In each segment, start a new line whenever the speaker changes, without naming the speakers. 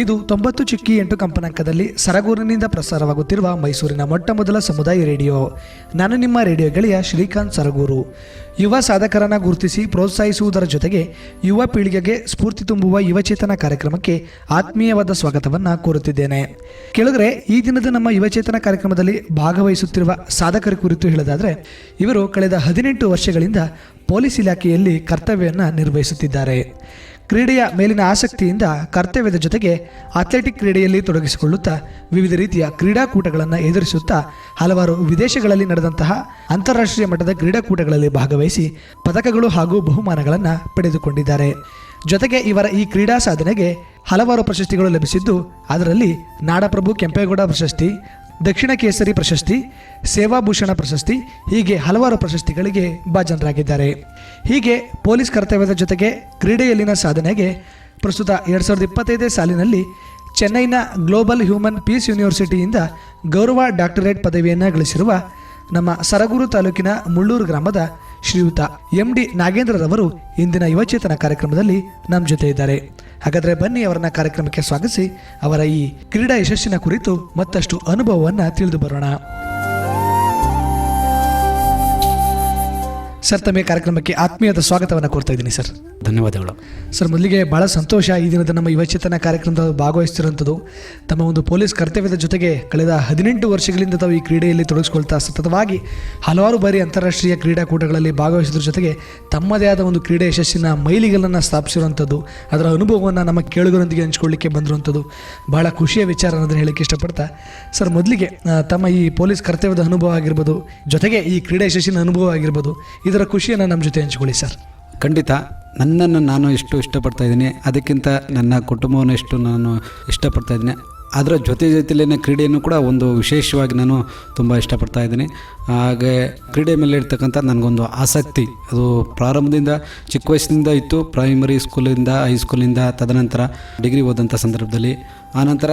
ಇದು ತೊಂಬತ್ತು ಚಿಕ್ಕಿ ಎಂಟು ಕಂಪನಾಂಕದಲ್ಲಿ ಸರಗೂರಿನಿಂದ ಪ್ರಸಾರವಾಗುತ್ತಿರುವ ಮೈಸೂರಿನ ಮೊಟ್ಟ ಮೊದಲ ಸಮುದಾಯ ರೇಡಿಯೋ. ನಾನು ನಿಮ್ಮ ರೇಡಿಯೋ ಗೆಳೆಯ ಶ್ರೀಕಾಂತ್ ಸರಗೂರು. ಯುವ ಸಾಧಕರನ್ನು ಗುರುತಿಸಿ ಪ್ರೋತ್ಸಾಹಿಸುವುದರ ಜೊತೆಗೆ ಯುವ ಪೀಳಿಗೆಗೆ ಸ್ಫೂರ್ತಿ ತುಂಬುವ ಯುವಚೇತನ ಕಾರ್ಯಕ್ರಮಕ್ಕೆ ಆತ್ಮೀಯವಾದ ಸ್ವಾಗತವನ್ನು ಕೋರುತ್ತಿದ್ದೇನೆ. ಕೆಳಗರೆ ಈ ದಿನದ ನಮ್ಮ ಯುವಚೇತನ ಕಾರ್ಯಕ್ರಮದಲ್ಲಿ ಭಾಗವಹಿಸುತ್ತಿರುವ ಸಾಧಕರ ಕುರಿತು ಹೇಳೋದಾದರೆ, ಇವರು ಕಳೆದ ಹದಿನೆಂಟು ವರ್ಷಗಳಿಂದ ಪೊಲೀಸ್ ಇಲಾಖೆಯಲ್ಲಿ ಕರ್ತವ್ಯವನ್ನು ನಿರ್ವಹಿಸುತ್ತಿದ್ದಾರೆ. ಕ್ರೀಡೆಯ ಮೇಲಿನ ಆಸಕ್ತಿಯಿಂದ ಕರ್ತವ್ಯದ ಜೊತೆಗೆ ಅಥ್ಲೆಟಿಕ್ ಕ್ರೀಡೆಯಲ್ಲಿ ತೊಡಗಿಸಿಕೊಳ್ಳುತ್ತಾ ವಿವಿಧ ರೀತಿಯ ಕ್ರೀಡಾಕೂಟಗಳನ್ನು ಎದುರಿಸುತ್ತಾ ಹಲವಾರು ವಿದೇಶಗಳಲ್ಲಿ ನಡೆದಂತಹ ಅಂತಾರಾಷ್ಟ್ರೀಯ ಮಟ್ಟದ ಕ್ರೀಡಾಕೂಟಗಳಲ್ಲಿ ಭಾಗವಹಿಸಿ ಪದಕಗಳು ಹಾಗೂ ಬಹುಮಾನಗಳನ್ನು ಪಡೆದುಕೊಂಡಿದ್ದಾರೆ. ಜೊತೆಗೆ ಇವರ ಈ ಕ್ರೀಡಾ ಸಾಧನೆಗೆ ಹಲವಾರು ಪ್ರಶಸ್ತಿಗಳು ಲಭಿಸಿದ್ದು, ಅದರಲ್ಲಿ ನಾಡಪ್ರಭು ಕೆಂಪೇಗೌಡ ಪ್ರಶಸ್ತಿ ದಕ್ಷಿಣ ಕೇಸರಿ ಪ್ರಶಸ್ತಿ, ಸೇವಾಭೂಷಣ ಪ್ರಶಸ್ತಿ, ಹೀಗೆ ಹಲವಾರು ಪ್ರಶಸ್ತಿಗಳಿಗೆ ಭಾಜನರಾಗಿದ್ದಾರೆ. ಹೀಗೆ ಪೊಲೀಸ್ ಕರ್ತವ್ಯದ ಜೊತೆಗೆ ಕ್ರೀಡೆಯಲ್ಲಿನ ಸಾಧನೆಗೆ ಪ್ರಸ್ತುತ ಎರಡು ಸಾವಿರದ ಇಪ್ಪತ್ತೈದೇ ಸಾಲಿನಲ್ಲಿ ಚೆನ್ನೈನ ಗ್ಲೋಬಲ್ ಹ್ಯೂಮನ್ ಪೀಸ್ ಯೂನಿವರ್ಸಿಟಿಯಿಂದ ಗೌರವ ಡಾಕ್ಟರೇಟ್ ಪದವಿಯನ್ನು ಗಳಿಸಿರುವ ನಮ್ಮ ಸರಗೂರು ತಾಲೂಕಿನ ಮುಳ್ಳೂರು ಗ್ರಾಮದ ಶ್ರೀಯುತ ಎಂ ಡಿ ನಾಗೇಂದ್ರರವರು ಇಂದಿನ ಯುವಚೇತನ ಕಾರ್ಯಕ್ರಮದಲ್ಲಿ ನಮ್ಮ ಜೊತೆ ಇದ್ದಾರೆ. ಹಾಗಾದರೆ ಬನ್ನಿ ಅವರನ್ನ ಕಾರ್ಯಕ್ರಮಕ್ಕೆ ಸ್ವಾಗತಿಸಿ. ಅವರ ಈ ಕ್ರೀಡಾ ಯಶಸ್ಸಿನ ಕುರಿತು ಮತ್ತಷ್ಟು ಅನುಭವವನ್ನು ತಿಳಿದು ಬರೋಣ. ಸರ್ ತಮ್ಮ ಕಾರ್ಯಕ್ರಮಕ್ಕೆ ಆತ್ಮೀಯದ ಸ್ವಾಗತವನ್ನು ಕೋರ್ತಾ ಇದ್ದೀನಿ ಸರ್.
ಧನ್ಯವಾದಗಳು.
ಸರ್ ಮೊದಲಿಗೆ ಭಾಳ ಸಂತೋಷ ಈ ದಿನದ ನಮ್ಮ ಯುವಚೇತನ ಕಾರ್ಯಕ್ರಮದಲ್ಲಿ ಭಾಗವಹಿಸ್ತಿರುವಂಥದ್ದು ತಮ್ಮ ಒಂದು ಪೊಲೀಸ್ ಕರ್ತವ್ಯದ ಜೊತೆಗೆ ಕಳೆದ ಹದಿನೆಂಟು ವರ್ಷಗಳಿಂದ ತಾವು ಈ ಕ್ರೀಡೆಯಲ್ಲಿ ತೊಡಗಿಸಿಕೊಳ್ತಾ ಸತತವಾಗಿ ಹಲವಾರು ಬಾರಿ ಅಂತಾರಾಷ್ಟ್ರೀಯ ಕ್ರೀಡಾಕೂಟಗಳಲ್ಲಿ ಭಾಗವಹಿಸೋದ್ರ ಜೊತೆಗೆ ತಮ್ಮದೇ ಆದ ಒಂದು ಕ್ರೀಡೆ ಯಶಸ್ಸಿನ ಮೈಲಿಗಲ್ಲನ್ನು ಸ್ಥಾಪಿಸಿರುವಂಥದ್ದು ಅದರ ಅನುಭವವನ್ನು ನಮ್ಮ ಕೇಳುಗರೊಂದಿಗೆ ಹಂಚ್ಕೊಳ್ಳಿಕ್ಕೆ ಬಂದಿರುವಂಥದ್ದು ಭಾಳ ಖುಷಿಯ ವಿಚಾರ ಅನ್ನೋದನ್ನು ಹೇಳಕ್ಕೆ ಇಷ್ಟಪಡ್ತಾ. ಸರ್ ಮೊದಲಿಗೆ ತಮ್ಮ ಈ ಪೊಲೀಸ್ ಕರ್ತವ್ಯದ ಅನುಭವ ಆಗಿರ್ಬೋದು ಜೊತೆಗೆ ಈ ಕ್ರೀಡೆ ಯಶಸ್ಸಿನ ಅನುಭವ ಆಗಿರ್ಬೋದು ಇದರ ಖುಷಿಯನ್ನು ನಮ್ಮ ಜೊತೆ ಹಂಚಿಕೊಳ್ಳಿ ಸರ್.
ಖಂಡಿತ. ನನ್ನನ್ನು ನಾನು ಎಷ್ಟು ಇಷ್ಟಪಡ್ತಾ ಇದ್ದೀನಿ, ಅದಕ್ಕಿಂತ ನನ್ನ ಕುಟುಂಬವನ್ನು ಎಷ್ಟು ನಾನು ಇಷ್ಟಪಡ್ತಾ ಇದ್ದೀನಿ, ಅದರ ಜೊತೆ ಜೊತೆಯಲ್ಲೇ ಕ್ರೀಡೆಯನ್ನು ಕೂಡ ಒಂದು ವಿಶೇಷವಾಗಿ ನಾನು ತುಂಬ ಇಷ್ಟಪಡ್ತಾ ಇದ್ದೀನಿ. ಹಾಗೆ ಕ್ರೀಡೆ ಮೇಲೆ ಇರ್ತಕ್ಕಂಥ ನನಗೊಂದು ಆಸಕ್ತಿ, ಅದು ಪ್ರಾರಂಭದಿಂದ ಚಿಕ್ಕ ವಯಸ್ಸಿನಿಂದ ಇತ್ತು. ಪ್ರೈಮರಿ ಸ್ಕೂಲಿಂದ ಹೈಸ್ಕೂಲಿಂದ ತದನಂತರ ಡಿಗ್ರಿ ಓದಂಥ ಸಂದರ್ಭದಲ್ಲಿ. ಆನಂತರ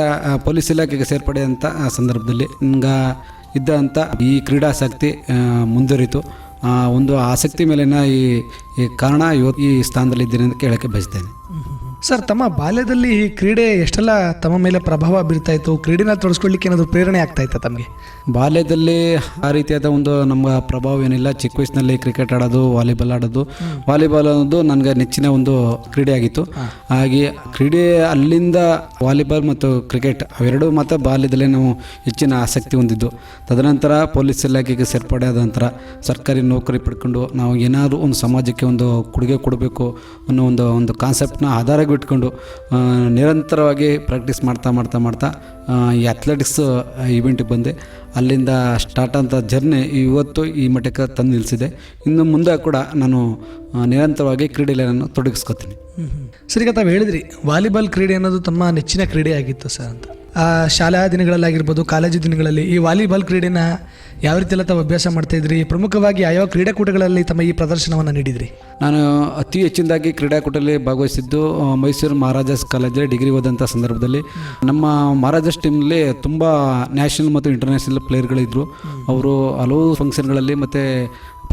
ಪೊಲೀಸ್ ಇಲಾಖೆಗೆ ಸೇರ್ಪಡೆಯಂಥ ಸಂದರ್ಭದಲ್ಲಿ ನನಗೆ ಇದ್ದಂಥ ಈ ಕ್ರೀಡಾಸಕ್ತಿ ಮುಂದುವರಿತು. ಒಂದು ಆಸಕ್ತಿ ಮೇಲಿನ ಈ ಕಾರಣ ಇವತ್ತು ಈ ಸ್ಥಾನದಲ್ಲಿ ಇದ್ದೀನಿ ಅಂತ ಕೇಳೋಕ್ಕೆ ಬಯಸ್ತೇನೆ.
ಸರ್ ತಮ್ಮ ಬಾಲ್ಯದಲ್ಲಿ ಈ ಕ್ರೀಡೆ ಎಷ್ಟೆಲ್ಲ ತಮ್ಮ ಮೇಲೆ ಪ್ರಭಾವ ಬೀರ್ತಾ ಇತ್ತು? ಕ್ರೀಡೆನ ತೊಡಸ್ಕೊಳ್ಲಿಕ್ಕೆ ಏನಾದರೂ ಪ್ರೇರಣೆ ಆಗ್ತಾ ಇತ್ತಾ ತಮಗೆ?
ಬಾಲ್ಯದಲ್ಲಿ ಆ ರೀತಿಯಾದ ಒಂದು ನಮ್ಮ ಪ್ರಭಾವ ಏನಿಲ್ಲ. ಚಿಕ್ಕ ವಯಸ್ಸಿನಲ್ಲಿ ಕ್ರಿಕೆಟ್ ಆಡೋದು ವಾಲಿಬಾಲ್ ಆಡೋದು. ವಾಲಿಬಾಲ್ ಅನ್ನೋದು ನನಗೆ ನೆಚ್ಚಿನ ಒಂದು ಕ್ರೀಡೆ ಆಗಿತ್ತು. ಹಾಗೆ ಕ್ರೀಡೆ ಅಲ್ಲಿಂದ ವಾಲಿಬಾಲ್ ಮತ್ತು ಕ್ರಿಕೆಟ್ ಅವೆರಡೂ ಮಾತ್ರ ಬಾಲ್ಯದಲ್ಲೇ ನಾವು ಹೆಚ್ಚಿನ ಆಸಕ್ತಿ ಹೊಂದಿದ್ದು. ತದನಂತರ ಪೊಲೀಸ್ ಇಲಾಖೆಗೆ ಸೇರ್ಪಡೆ ಆದ ನಂತರ ಸರ್ಕಾರಿ ನೌಕರಿ ಪಡ್ಕೊಂಡು ನಾವು ಏನಾದರೂ ಒಂದು ಸಮಾಜಕ್ಕೆ ಒಂದು ಕೊಡುಗೆ ಕೊಡಬೇಕು ಅನ್ನೋ ಒಂದು ಒಂದು ಕಾನ್ಸೆಪ್ಟ್ನ ಆಧಾರವಿಟ್ಕೊಂಡು ಆ, ನಿರಂತರವಾಗಿ ಪ್ರಾಕ್ಟೀಸ್ ಮಾಡ್ತಾ ಮಾಡ್ತಾ ಮಾಡ್ತಾ ಈ ಅಥ್ಲೆಟಿಕ್ಸ್ ಈವೆಂಟಿಗೆ ಬಂದೆ. ಅಲ್ಲಿಂದ ಸ್ಟಾರ್ಟ್ ಅಂತ ಜರ್ನಿ ಇವತ್ತು ಈ ಮಟ್ಟಕ್ಕೆ ತಂದು ನಿಲ್ಲಿಸಿದೆ ಇನ್ನು ಮುಂದೆ ಕೂಡ ನಾನು ನಿರಂತರವಾಗಿ ಕ್ರೀಡೆಯಲ್ಲಿ ನಾನು ತೊಡಗಿಸ್ಕೊತೀನಿ
ಸರಿ ತಾವು ಹೇಳಿದ್ರಿ ವಾಲಿಬಾಲ್ ಕ್ರೀಡೆ ಅನ್ನೋದು ತಮ್ಮ ನೆಚ್ಚಿನ ಕ್ರೀಡೆ ಆಗಿತ್ತು ಸರ್ ಅಂತ. ಶಾಲಾ ದಿನಗಳಲ್ಲಾಗಿರ್ಬೋದು ಕಾಲೇಜು ದಿನಗಳಲ್ಲಿ ಈ ವಾಲಿಬಾಲ್ ಕ್ರೀಡೆನ ಯಾವ ರೀತಿ ಎಲ್ಲ ತಾವು ಅಭ್ಯಾಸ ಮಾಡ್ತಾ ಇದ್ರಿ? ಪ್ರಮುಖವಾಗಿ ಯಾವ ಕ್ರೀಡಾಕೂಟಗಳಲ್ಲಿ ತಮ್ಮ ಈ ಪ್ರದರ್ಶನವನ್ನು ನೀಡಿದ್ರಿ?
ನಾನು ಅತಿ ಹೆಚ್ಚಿನದಾಗಿ ಕ್ರೀಡಾಕೂಟದಲ್ಲಿ ಭಾಗವಹಿಸಿದ್ದು ಮೈಸೂರು ಮಹಾರಾಜಸ್ ಕಾಲೇಜಲ್ಲಿ ಡಿಗ್ರಿ ಓದಂಥ ಸಂದರ್ಭದಲ್ಲಿ. ನಮ್ಮ ಮಹಾರಾಜಸ್ ಟೀಮ್ನಲ್ಲಿ ತುಂಬ ನ್ಯಾಷನಲ್ ಮತ್ತು ಇಂಟರ್ನ್ಯಾಷನಲ್ ಪ್ಲೇಯರ್ಗಳಿದ್ದರು ಅವರು ಹಲವು ಫಂಕ್ಷನ್ಗಳಲ್ಲಿ ಮತ್ತು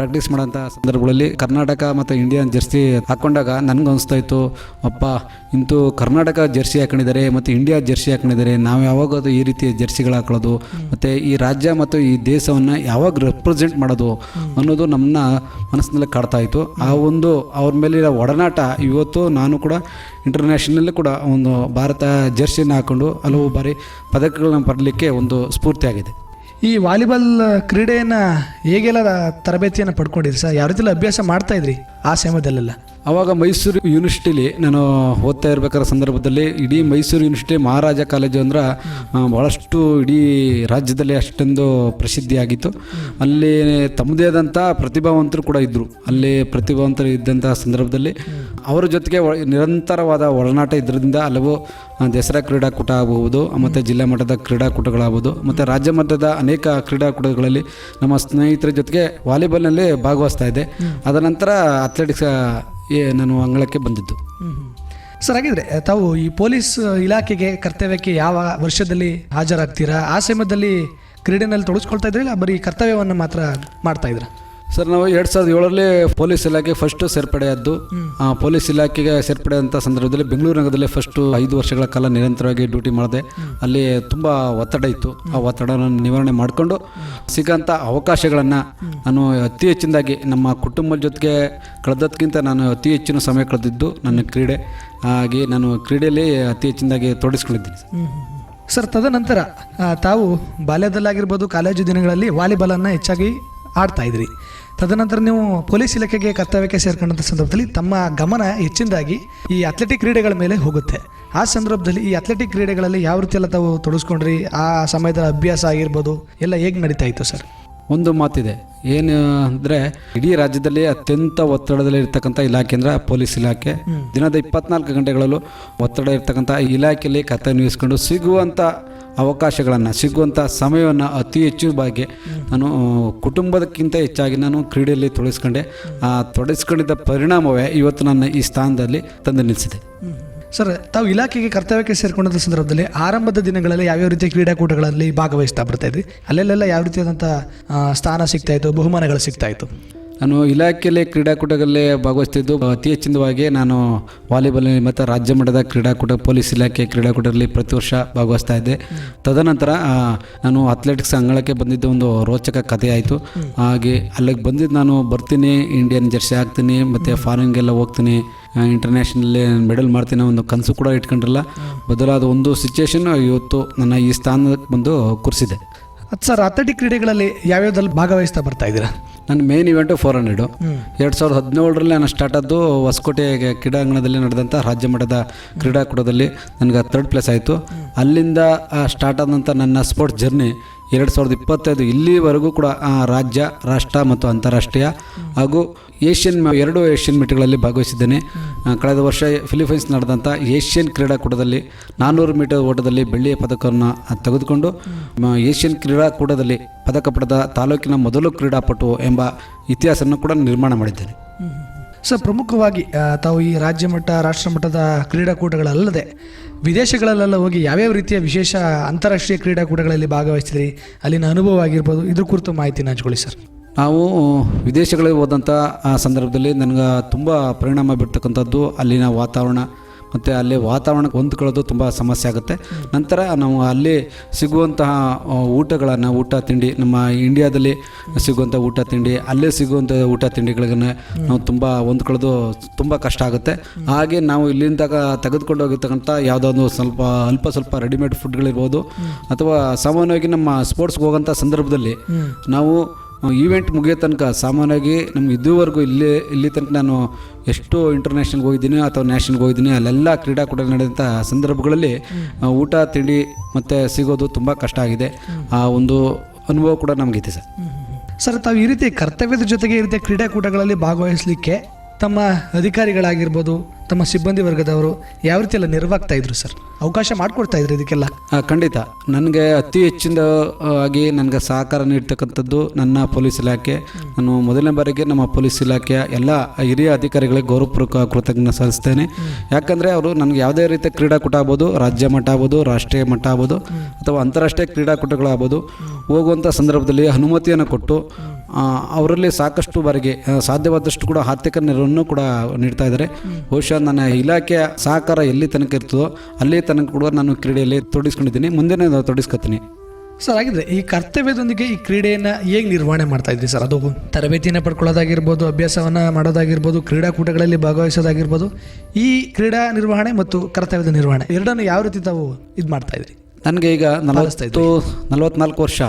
ಪ್ರಾಕ್ಟೀಸ್ ಮಾಡೋಂಥ ಸಂದರ್ಭಗಳಲ್ಲಿ ಕರ್ನಾಟಕ ಮತ್ತು ಇಂಡಿಯನ್ ಜರ್ಸಿ ಹಾಕ್ಕೊಂಡಾಗ ನನಗೆ ಅನಿಸ್ತಾ ಇತ್ತು, ಅಪ್ಪ, ಇಂತೂ ಕರ್ನಾಟಕ ಜರ್ಸಿ ಹಾಕೊಂಡಿದ್ದಾರೆ ಮತ್ತು ಇಂಡಿಯಾ ಜರ್ಸಿ ಹಾಕೊಂಡಿದ್ದಾರೆ, ನಾವು ಯಾವಾಗ ಅದು ಈ ರೀತಿಯ ಜರ್ಸಿಗಳು ಹಾಕೊಳ್ಳೋದು? ಮತ್ತು ಈ ರಾಜ್ಯ ಮತ್ತು ಈ ದೇಶವನ್ನು ಯಾವಾಗ ರೆಪ್ರೆಸೆಂಟ್ ಮಾಡೋದು? ಅನ್ನೋದು ನಮ್ಮನ್ನ ಮನಸ್ಸಿನಲ್ಲಿ ಕಾಡ್ತಾ ಇತ್ತು. ಆ ಒಂದು ಅವ್ರ ಮೇಲಿರೋ ಒಡನಾಟ ಇವತ್ತು ನಾನು ಕೂಡ ಇಂಟರ್ನ್ಯಾಷನಲ್ಲೂ ಕೂಡ ಒಂದು ಭಾರತ ಜರ್ಸಿನ ಹಾಕ್ಕೊಂಡು ಹಲವು ಬಾರಿ ಪದಕಗಳನ್ನ ಬರಲಿಕ್ಕೆ ಒಂದು ಸ್ಫೂರ್ತಿಯಾಗಿದೆ.
ಈ ವಾಲಿಬಾಲ್ ಕ್ರೀಡೆಯನ್ನ ಹೇಗೆಲ್ಲ ತರಬೇತಿಯನ್ನು ಪಡ್ಕೊಂಡಿದ್ರಿ ಸರ್? ಯಾವ ರೀತಿ ಅಭ್ಯಾಸ ಮಾಡ್ತಾ ಇದ್ರಿ? ಆ ಸಮಯದಲ್ಲೆಲ್ಲ?
ಅವಾಗ ಮೈಸೂರು ಯೂನಿವರ್ಸಿಟಿಲಿ ನಾನು ಓದ್ತಾ ಇರಬೇಕಾದ ಸಂದರ್ಭದಲ್ಲಿ ಇಡೀ ಮೈಸೂರು ಯೂನಿವರ್ಸಿಟಿ ಮಹಾರಾಜ ಕಾಲೇಜು ಅಂದ್ರೆ ಭಾಳಷ್ಟು ಇಡೀ ರಾಜ್ಯದಲ್ಲಿ ಅಷ್ಟೊಂದು ಪ್ರಸಿದ್ಧಿಯಾಗಿತ್ತು. ಅಲ್ಲಿ ತಮ್ಮದೇ ಆದಂಥ ಪ್ರತಿಭಾವಂತರು ಕೂಡ ಇದ್ದರು ಅಲ್ಲಿ ಪ್ರತಿಭಾವಂತರು ಇದ್ದಂಥ ಸಂದರ್ಭದಲ್ಲಿ ಅವರ ಜೊತೆಗೆ ನಿರಂತರವಾದ ಒಳನಾಟ ಇದರಿಂದ ಹಲವು ದಸರಾ ಕ್ರೀಡಾಕೂಟ ಆಗಬಹುದು ಮತ್ತು ಜಿಲ್ಲಾ ಮಟ್ಟದ ಕ್ರೀಡಾಕೂಟಗಳಾಗ್ಬೋದು ಮತ್ತು ರಾಜ್ಯ ಮಟ್ಟದ ಅನೇಕ ಕ್ರೀಡಾಕೂಟಗಳಲ್ಲಿ ನಮ್ಮ ಸ್ನೇಹಿತರ ಜೊತೆಗೆ ವಾಲಿಬಾಲ್ನಲ್ಲಿ ಭಾಗವಹಿಸ್ತಾ ಇದೆ ಅದ ನಂತರ ಅಥ್ಲೆಟಿಕ್ಸ್ ನಾನು ಅಂಗಳಕ್ಕೆ ಬಂದಿದ್ದು.
ಸರ್, ಹಾಗಿದ್ರೆ ತಾವು ಈ ಪೊಲೀಸ್ ಇಲಾಖೆಗೆ ಕರ್ತವ್ಯಕ್ಕೆ ಯಾವ ವರ್ಷದಲ್ಲಿ ಹಾಜರಾಗ್ತೀರಾ? ಆ ಸಮಯದಲ್ಲಿ ಕ್ರೀಡೆನಲ್ಲಿ ತೊಡಗಿಸ್ಕೊಳ್ತಾ ಇದ್ರಿ ಬರೀ ಕರ್ತವ್ಯವನ್ನು ಮಾತ್ರ ಮಾಡ್ತಾ ಇದ್ರ
ಸರ್ ನಾವು ಎರಡು ಸಾವಿರದ ಏಳರಲ್ಲಿ ಪೊಲೀಸ್ ಇಲಾಖೆ ಫಸ್ಟ್ ಸೇರ್ಪಡೆಯಾದ್ದು ಆ ಪೊಲೀಸ್ ಇಲಾಖೆಗೆ ಸೇರ್ಪಡೆಯಾದಂಥ ಸಂದರ್ಭದಲ್ಲಿ ಬೆಂಗಳೂರು ನಗರದಲ್ಲಿ ಫಸ್ಟ್ ಐದು ವರ್ಷಗಳ ಕಾಲ ನಿರಂತರವಾಗಿ ಡ್ಯೂಟಿ ಮಾಡಿದೆ. ಅಲ್ಲಿ ತುಂಬ ಒತ್ತಡ ಇತ್ತು. ಆ ಒತ್ತಡನ ನಿವಾರಣೆ ಮಾಡಿಕೊಂಡು ಸಿಗೋಂಥ ಅವಕಾಶಗಳನ್ನು ನಾನು ಅತಿ ಹೆಚ್ಚಿನದಾಗಿ ನಮ್ಮ ಕುಟುಂಬದ ಜೊತೆಗೆ ಕಳೆದಕ್ಕಿಂತ ನಾನು ಅತಿ ಹೆಚ್ಚಿನ ಸಮಯ ಕಳೆದಿದ್ದು ನನ್ನ ಕ್ರೀಡೆ. ಹಾಗೆ ನಾನು ಕ್ರೀಡೆಯಲ್ಲಿ ಅತಿ ಹೆಚ್ಚಿನದಾಗಿ ತೊಡಗಿಸ್ಕೊಂಡಿದ್ದೀನಿ.
ಸರ್ ತದನಂತರ ಆ, ತಾವು ಬಾಲ್ಯದಲ್ಲಾಗಿರ್ಬೋದು ಕಾಲೇಜು ದಿನಗಳಲ್ಲಿ ವಾಲಿಬಾಲನ್ನು ಹೆಚ್ಚಾಗಿ ಆಡ್ತಾ ಇದ್ರಿ. ತದನಂತರ ನೀವು ಪೊಲೀಸ್ ಇಲಾಖೆಗೆ ಕರ್ತವ್ಯಕ್ಕೆ ಸೇರ್ಕೊಂಡಂಥ ಸಂದರ್ಭದಲ್ಲಿ ತಮ್ಮ ಗಮನ ಹೆಚ್ಚಿನದಾಗಿ ಈ ಅಥ್ಲೆಟಿಕ್ ಕ್ರೀಡೆಗಳ ಮೇಲೆ ಹೋಗುತ್ತೆ. ಆ ಸಂದರ್ಭದಲ್ಲಿ ಈ ಅಥ್ಲೆಟಿಕ್ ಕ್ರೀಡೆಗಳಲ್ಲಿ ಯಾವ ರೀತಿ ಎಲ್ಲ ತಾವು ತೊಡಸ್ಕೊಂಡ್ರಿ ಆ ಸಮಯದ ಅಭ್ಯಾಸ ಆಗಿರ್ಬೋದು ಎಲ್ಲ ಹೇಗೆ ನಡೀತಾ ಇತ್ತು ಸರ್?
ಒಂದು ಮಾತಿದೆ ಏನು ಅಂದರೆ ಇಡೀ ರಾಜ್ಯದಲ್ಲಿ ಅತ್ಯಂತ ಒತ್ತಡದಲ್ಲಿ ಇರ್ತಕ್ಕಂಥ ಇಲಾಖೆ ಅಂದ್ರೆ ಪೊಲೀಸ್ ಇಲಾಖೆ. ದಿನದ ಇಪ್ಪತ್ನಾಲ್ಕು ಗಂಟೆಗಳಲ್ಲೂ ಒತ್ತಡ ಇರ್ತಕ್ಕಂಥ ಇಲಾಖೆಯಲ್ಲಿ ಕರ್ತವ್ಯ ನಿರ್ವಹಿಸಿಕೊಂಡು ಸಿಗುವಂಥ ಅವಕಾಶಗಳನ್ನು ಸಿಗುವಂಥ ಸಮಯವನ್ನು ಅತಿ ಹೆಚ್ಚು ಬಗ್ಗೆ ನಾನು ಕುಟುಂಬದಕ್ಕಿಂತ ಹೆಚ್ಚಾಗಿ ನಾನು ಕ್ರೀಡೆಯಲ್ಲಿ ತೊಡಗಿಸ್ಕೊಂಡೆ. ಆ, ತೊಡಗಿಸ್ಕೊಂಡಿದ್ದ ಪರಿಣಾಮವೇ ಇವತ್ತು ನನ್ನ ಈ ಸ್ಥಾನದಲ್ಲಿ ತಂದು ನಿಲ್ಲಿಸಿದೆ.
ಸರ್, ತಾವು ಇಲಾಖೆಗೆ ಕರ್ತವ್ಯಕ್ಕೆ ಸೇರಿಕೊಂಡ ಸಂದರ್ಭದಲ್ಲಿ ಆರಂಭದ ದಿನಗಳಲ್ಲಿ ಯಾವ್ಯಾವ ರೀತಿಯ ಕ್ರೀಡಾಕೂಟಗಳಲ್ಲಿ ಭಾಗವಹಿಸ್ತಾ ಬರ್ತಾ ಇದ್ರಿ? ಅಲ್ಲೆಲ್ಲೆಲ್ಲ ಯಾವ ರೀತಿಯಾದಂಥ ಸ್ಥಾನ ಸಿಗ್ತಾ ಇತ್ತು, ಬಹುಮಾನಗಳು ಸಿಗ್ತಾ ಇತ್ತು?
ನಾನು ಇಲಾಖೆಯಲ್ಲಿ ಕ್ರೀಡಾಕೂಟಗಳಲ್ಲಿ ಭಾಗವಹಿಸ್ತಿದ್ದು ಅತಿ ಹೆಚ್ಚಿನವಾಗಿ ನಾನು ವಾಲಿಬಾಲ್ ಮತ್ತು ರಾಜ್ಯ ಮಟ್ಟದ ಕ್ರೀಡಾಕೂಟ, ಪೊಲೀಸ್ ಇಲಾಖೆ ಕ್ರೀಡಾಕೂಟದಲ್ಲಿ ಪ್ರತಿ ವರ್ಷ ಭಾಗವಹಿಸ್ತಾ ಇದ್ದೆ. ತದನಂತರ ನಾನು ಅಥ್ಲೆಟಿಕ್ಸ್ ಅಂಗಳಕ್ಕೆ ಬಂದಿದ್ದು ಒಂದು ರೋಚಕ ಕಥೆ ಆಯಿತು. ಹಾಗೆ ಅಲ್ಲಿಗೆ ಬಂದಿದ್ದು ನಾನು ಬರ್ತೀನಿ, ಇಂಡಿಯನ್ ಜರ್ಸಿ ಹಾಕ್ತೀನಿ, ಮತ್ತು ಫಾರಿನ್ಗೆಲ್ಲ ಹೋಗ್ತೀನಿ ಇಂಟರ್ನ್ಯಾಷನಲ್ಲಿ ಮೆಡಲ್ ಮಾಡ್ತೀನಿ ಒಂದು ಕನಸು ಕೂಡ ಇಟ್ಕೊಂಡಿರಲ್ಲ. ಬದಲಾದ ಒಂದು ಸಿಚುವೇಶನ್ ಇವತ್ತು ನನ್ನ ಈ ಸ್ಥಾನಕ್ಕೆ ಬಂದು ಕೂರಿಸಿದೆ.
ಅದು ಸರ್ ಅಥ್ಲೆಟಿಕ್ ಕ್ರೀಡೆಗಳಲ್ಲಿ ಯಾವ್ಯಾವ್ದಲ್ಲಿ ಭಾಗವಹಿಸ್ತಾ ಬರ್ತಾ ಇದ್ದೀರಾ?
ನನ್ನ ಮೇನ್ ಇವೆಂಟು ಫೋರ್ ಹಂಡ್ರೆಡು ಎರಡು ಸಾವಿರದ ಹದಿನೇಳರಲ್ಲಿ ನಾನು ಸ್ಟಾರ್ಟ್ ಆದ್ದು ಹೊಸಕೋಟೆ ಕ್ರೀಡಾಂಗಣದಲ್ಲಿ ನಡೆದಂಥ ರಾಜ್ಯ ಮಟ್ಟದ ಕ್ರೀಡಾಕೂಟದಲ್ಲಿ. ನನಗೆ ಥರ್ಡ್ ಪ್ಲೇಸ್ ಆಯಿತು. ಅಲ್ಲಿಂದ ಸ್ಟಾರ್ಟ್ ಆದಂಥ ನನ್ನ ಸ್ಪೋರ್ಟ್ಸ್ ಜರ್ನಿ ಎರಡು ಸಾವಿರದ ಇಪ್ಪತ್ತೈದು ಇಲ್ಲಿವರೆಗೂ ಕೂಡ ರಾಜ್ಯ ರಾಷ್ಟ್ರ ಮತ್ತು ಅಂತಾರಾಷ್ಟ್ರೀಯ. ಹಾಗೂ ಏಷ್ಯನ್ ಎರಡು ಏಷ್ಯನ್ ಮೀಟ್ಗಳಲ್ಲಿ ಭಾಗವಹಿಸಿದ್ದೇನೆ. ಕಳೆದ ವರ್ಷ ಫಿಲಿಪೈನ್ಸ್ ನಡೆದಂಥ ಏಷ್ಯನ್ ಕ್ರೀಡಾಕೂಟದಲ್ಲಿ ನಾನ್ನೂರು ಮೀಟರ್ ಓಟದಲ್ಲಿ ಬೆಳ್ಳಿಯ ಪದಕವನ್ನು ತೆಗೆದುಕೊಂಡು ಏಷ್ಯನ್ ಕ್ರೀಡಾಕೂಟದಲ್ಲಿ ಪದಕ ಪಡೆದ ತಾಲೂಕಿನ ಮೊದಲು ಕ್ರೀಡಾಪಟು ಎಂಬ ಇತಿಹಾಸವನ್ನು ಕೂಡ ನಿರ್ಮಾಣ ಮಾಡಿದ್ದೇನೆ.
ಸರ್, ಪ್ರಮುಖವಾಗಿ ತಾವು ಈ ರಾಜ್ಯ ಮಟ್ಟ, ರಾಷ್ಟ್ರ ಮಟ್ಟದ ಕ್ರೀಡಾಕೂಟಗಳಲ್ಲದೆ ವಿದೇಶಗಳಲ್ಲೆಲ್ಲ ಹೋಗಿ ಯಾವ್ಯಾವ ರೀತಿಯ ವಿಶೇಷ ಅಂತಾರಾಷ್ಟ್ರೀಯ ಕ್ರೀಡಾಕೂಟಗಳಲ್ಲಿ ಭಾಗವಹಿಸಿದ್ರಿ ಅಲ್ಲಿನ ಅನುಭವ ಆಗಿರ್ಬೋದು, ಇದ್ರ ಕುರಿತು ಮಾಹಿತಿನ ಹಂಚ್ಕೊಳ್ಳಿ ಸರ್.
ನಾವು ವಿದೇಶಗಳಿಗೆ ಹೋದಂಥ ಆ ಸಂದರ್ಭದಲ್ಲಿ ನನಗೆ ತುಂಬ ಪರಿಣಾಮ ಬೀರ್ತಕ್ಕಂಥದ್ದು ಅಲ್ಲಿನ ವಾತಾವರಣ ಮತ್ತು ಅಲ್ಲಿ ವಾತಾವರಣಕ್ಕೆ ಹೊಂದ್ಕೊಳ್ಳೋದು ತುಂಬ ಸಮಸ್ಯೆ ಆಗುತ್ತೆ. ನಂತರ ನಾವು ಅಲ್ಲಿ ಸಿಗುವಂತಹ ಊಟಗಳನ್ನು, ಊಟ ತಿಂಡಿ, ನಮ್ಮ ಇಂಡಿಯಾದಲ್ಲಿ ಸಿಗುವಂಥ ಊಟ ತಿಂಡಿ, ಅಲ್ಲೇ ಸಿಗುವಂಥ ಊಟ ತಿಂಡಿಗಳನ್ನು ನಾವು ತುಂಬ ಹೊಂದ್ಕೊಳ್ಳೋದು ತುಂಬ ಕಷ್ಟ ಆಗುತ್ತೆ. ಹಾಗೆ ನಾವು ಇಲ್ಲಿಂದ ತೆಗೆದುಕೊಂಡು ಹೋಗಿರ್ತಕ್ಕಂಥ ಯಾವುದಾದ್ರು ಸ್ವಲ್ಪ, ಅಲ್ಪ ಸ್ವಲ್ಪ ರೆಡಿಮೇಡ್ ಫುಡ್ಗಳಿರ್ಬೋದು ಅಥವಾ ಸಾಮಾನ್ಯವಾಗಿ ನಮ್ಮ ಸ್ಪೋರ್ಟ್ಸ್ಗೆ ಹೋಗೋಂಥ ಸಂದರ್ಭದಲ್ಲಿ ನಾವು ಈವೆಂಟ್ ಮುಗಿಯೋ ತನಕ ಸಾಮಾನ್ಯವಾಗಿ ನಮ್ಗೆ ಇದುವರೆಗೂ ಇಲ್ಲಿ ಇಲ್ಲಿ ತನಕ ನಾನು ಎಷ್ಟು ಇಂಟರ್ನ್ಯಾಷನಲ್ಗೆ ಹೋಗಿದ್ದೀನಿ ಅಥವಾ ನ್ಯಾಷನಲ್ಗೆ ಹೋಗಿದ್ದೀನಿ, ಅಲ್ಲೆಲ್ಲ ಕ್ರೀಡಾಕೂಟ ನಡೆದಂಥ ಸಂದರ್ಭಗಳಲ್ಲಿ ಊಟ, ತಿಂಡಿ ಮತ್ತು ಸಿಗೋದು ತುಂಬ ಕಷ್ಟ ಆಗಿದೆ. ಆ ಒಂದು ಅನುಭವ ಕೂಡ ನಮಗಿದೆ ಸರ್.
ಸರ್, ತಾವು ಈ ರೀತಿ ಕರ್ತವ್ಯದ ಜೊತೆಗೆ ಈ ರೀತಿಯ ಕ್ರೀಡಾಕೂಟಗಳಲ್ಲಿ ಭಾಗವಹಿಸಲಿಕ್ಕೆ ತಮ್ಮ ಅಧಿಕಾರಿಗಳಾಗಿರ್ಬೋದು, ತಮ್ಮ ಸಿಬ್ಬಂದಿ ವರ್ಗದವರು ಯಾವ ರೀತಿ ಎಲ್ಲ ನೆರವಾಗ್ತಾ ಇದ್ರು ಸರ್? ಅವಕಾಶ ಮಾಡಿಕೊಡ್ತಾ ಇದ್ರು ಇದಕ್ಕೆಲ್ಲ?
ಖಂಡಿತ. ನನಗೆ ಅತಿ ಹೆಚ್ಚಿನ ಆಗಿ ನನಗೆ ಸಹಕಾರ ನೀಡ್ತಕ್ಕಂಥದ್ದು ನನ್ನ ಪೊಲೀಸ್ ಇಲಾಖೆ. ನಾನು ಮೊದಲನೇ ಬಾರಿಗೆ ನಮ್ಮ ಪೊಲೀಸ್ ಇಲಾಖೆಯ ಎಲ್ಲ ಹಿರಿಯ ಅಧಿಕಾರಿಗಳಿಗೆ ಗೌರವಪೂರ್ವಕ ಕೃತಜ್ಞ ಸಲ್ಲಿಸ್ತೇನೆ. ಯಾಕಂದರೆ ಅವರು ನನಗೆ ಯಾವುದೇ ರೀತಿಯ ಕ್ರೀಡಾಕೂಟ ಆಗ್ಬೋದು, ರಾಜ್ಯ ಮಟ್ಟ ಆಗ್ಬೋದು, ರಾಷ್ಟ್ರೀಯ ಮಟ್ಟ ಆಗ್ಬೋದು, ಅಥವಾ ಅಂತಾರಾಷ್ಟ್ರೀಯ ಕ್ರೀಡಾಕೂಟಗಳಾಗ್ಬೋದು ಹೋಗುವಂಥ ಸಂದರ್ಭದಲ್ಲಿ ಅನುಮತಿಯನ್ನು ಕೊಟ್ಟು ಅವರಲ್ಲಿ ಸಾಕಷ್ಟು ಬಾರಿಗೆ ಸಾಧ್ಯವಾದಷ್ಟು ಕೂಡ ಆರ್ಥಿಕ ನೆರವನ್ನು ಕೂಡ ನೀಡ್ತಾ ಇದ್ದಾರೆ. ಬಹುಶಃ ನನ್ನ ಇಲಾಖೆಯ ಸಹಕಾರ ಎಲ್ಲಿ ತನಕ ಇರ್ತದೋ ಅಲ್ಲಿ ತನಕ ಕೂಡ ನಾನು ಕ್ರೀಡೆಯಲ್ಲಿ ತೊಡಗಿಸ್ಕೊಂಡಿದ್ದೀನಿ. ಮುಂದೆ ತೊಡಗಿಸ್ಕೊತೀನಿ.
ಸರ್ ಆಗಿದ್ರೆ ಈ ಕರ್ತವ್ಯದೊಂದಿಗೆ ಈ ಕ್ರೀಡೆಯನ್ನು ಹೇಗೆ ನಿರ್ವಹಣೆ ಮಾಡ್ತಾ ಇದ್ರಿ ಸರ್? ಅದು ತರಬೇತಿಯನ್ನು ಪಡ್ಕೊಳ್ಳೋದಾಗಿರ್ಬೋದು, ಅಭ್ಯಾಸವನ್ನು ಮಾಡೋದಾಗಿರ್ಬೋದು, ಕ್ರೀಡಾಕೂಟಗಳಲ್ಲಿ ಭಾಗವಹಿಸೋದಾಗಿರ್ಬೋದು, ಈ ಕ್ರೀಡಾ ನಿರ್ವಹಣೆ ಮತ್ತು ಕರ್ತವ್ಯದ ನಿರ್ವಹಣೆ ಎರಡನ್ನು ಯಾವ ರೀತಿ ತಾವು ಇದು ಮಾಡ್ತಾ ಇದ್ರಿ?
ನನಗೆ ಈಗ ನಲವತ್ತು ನಲವತ್ನಾಲ್ಕು ವರ್ಷ.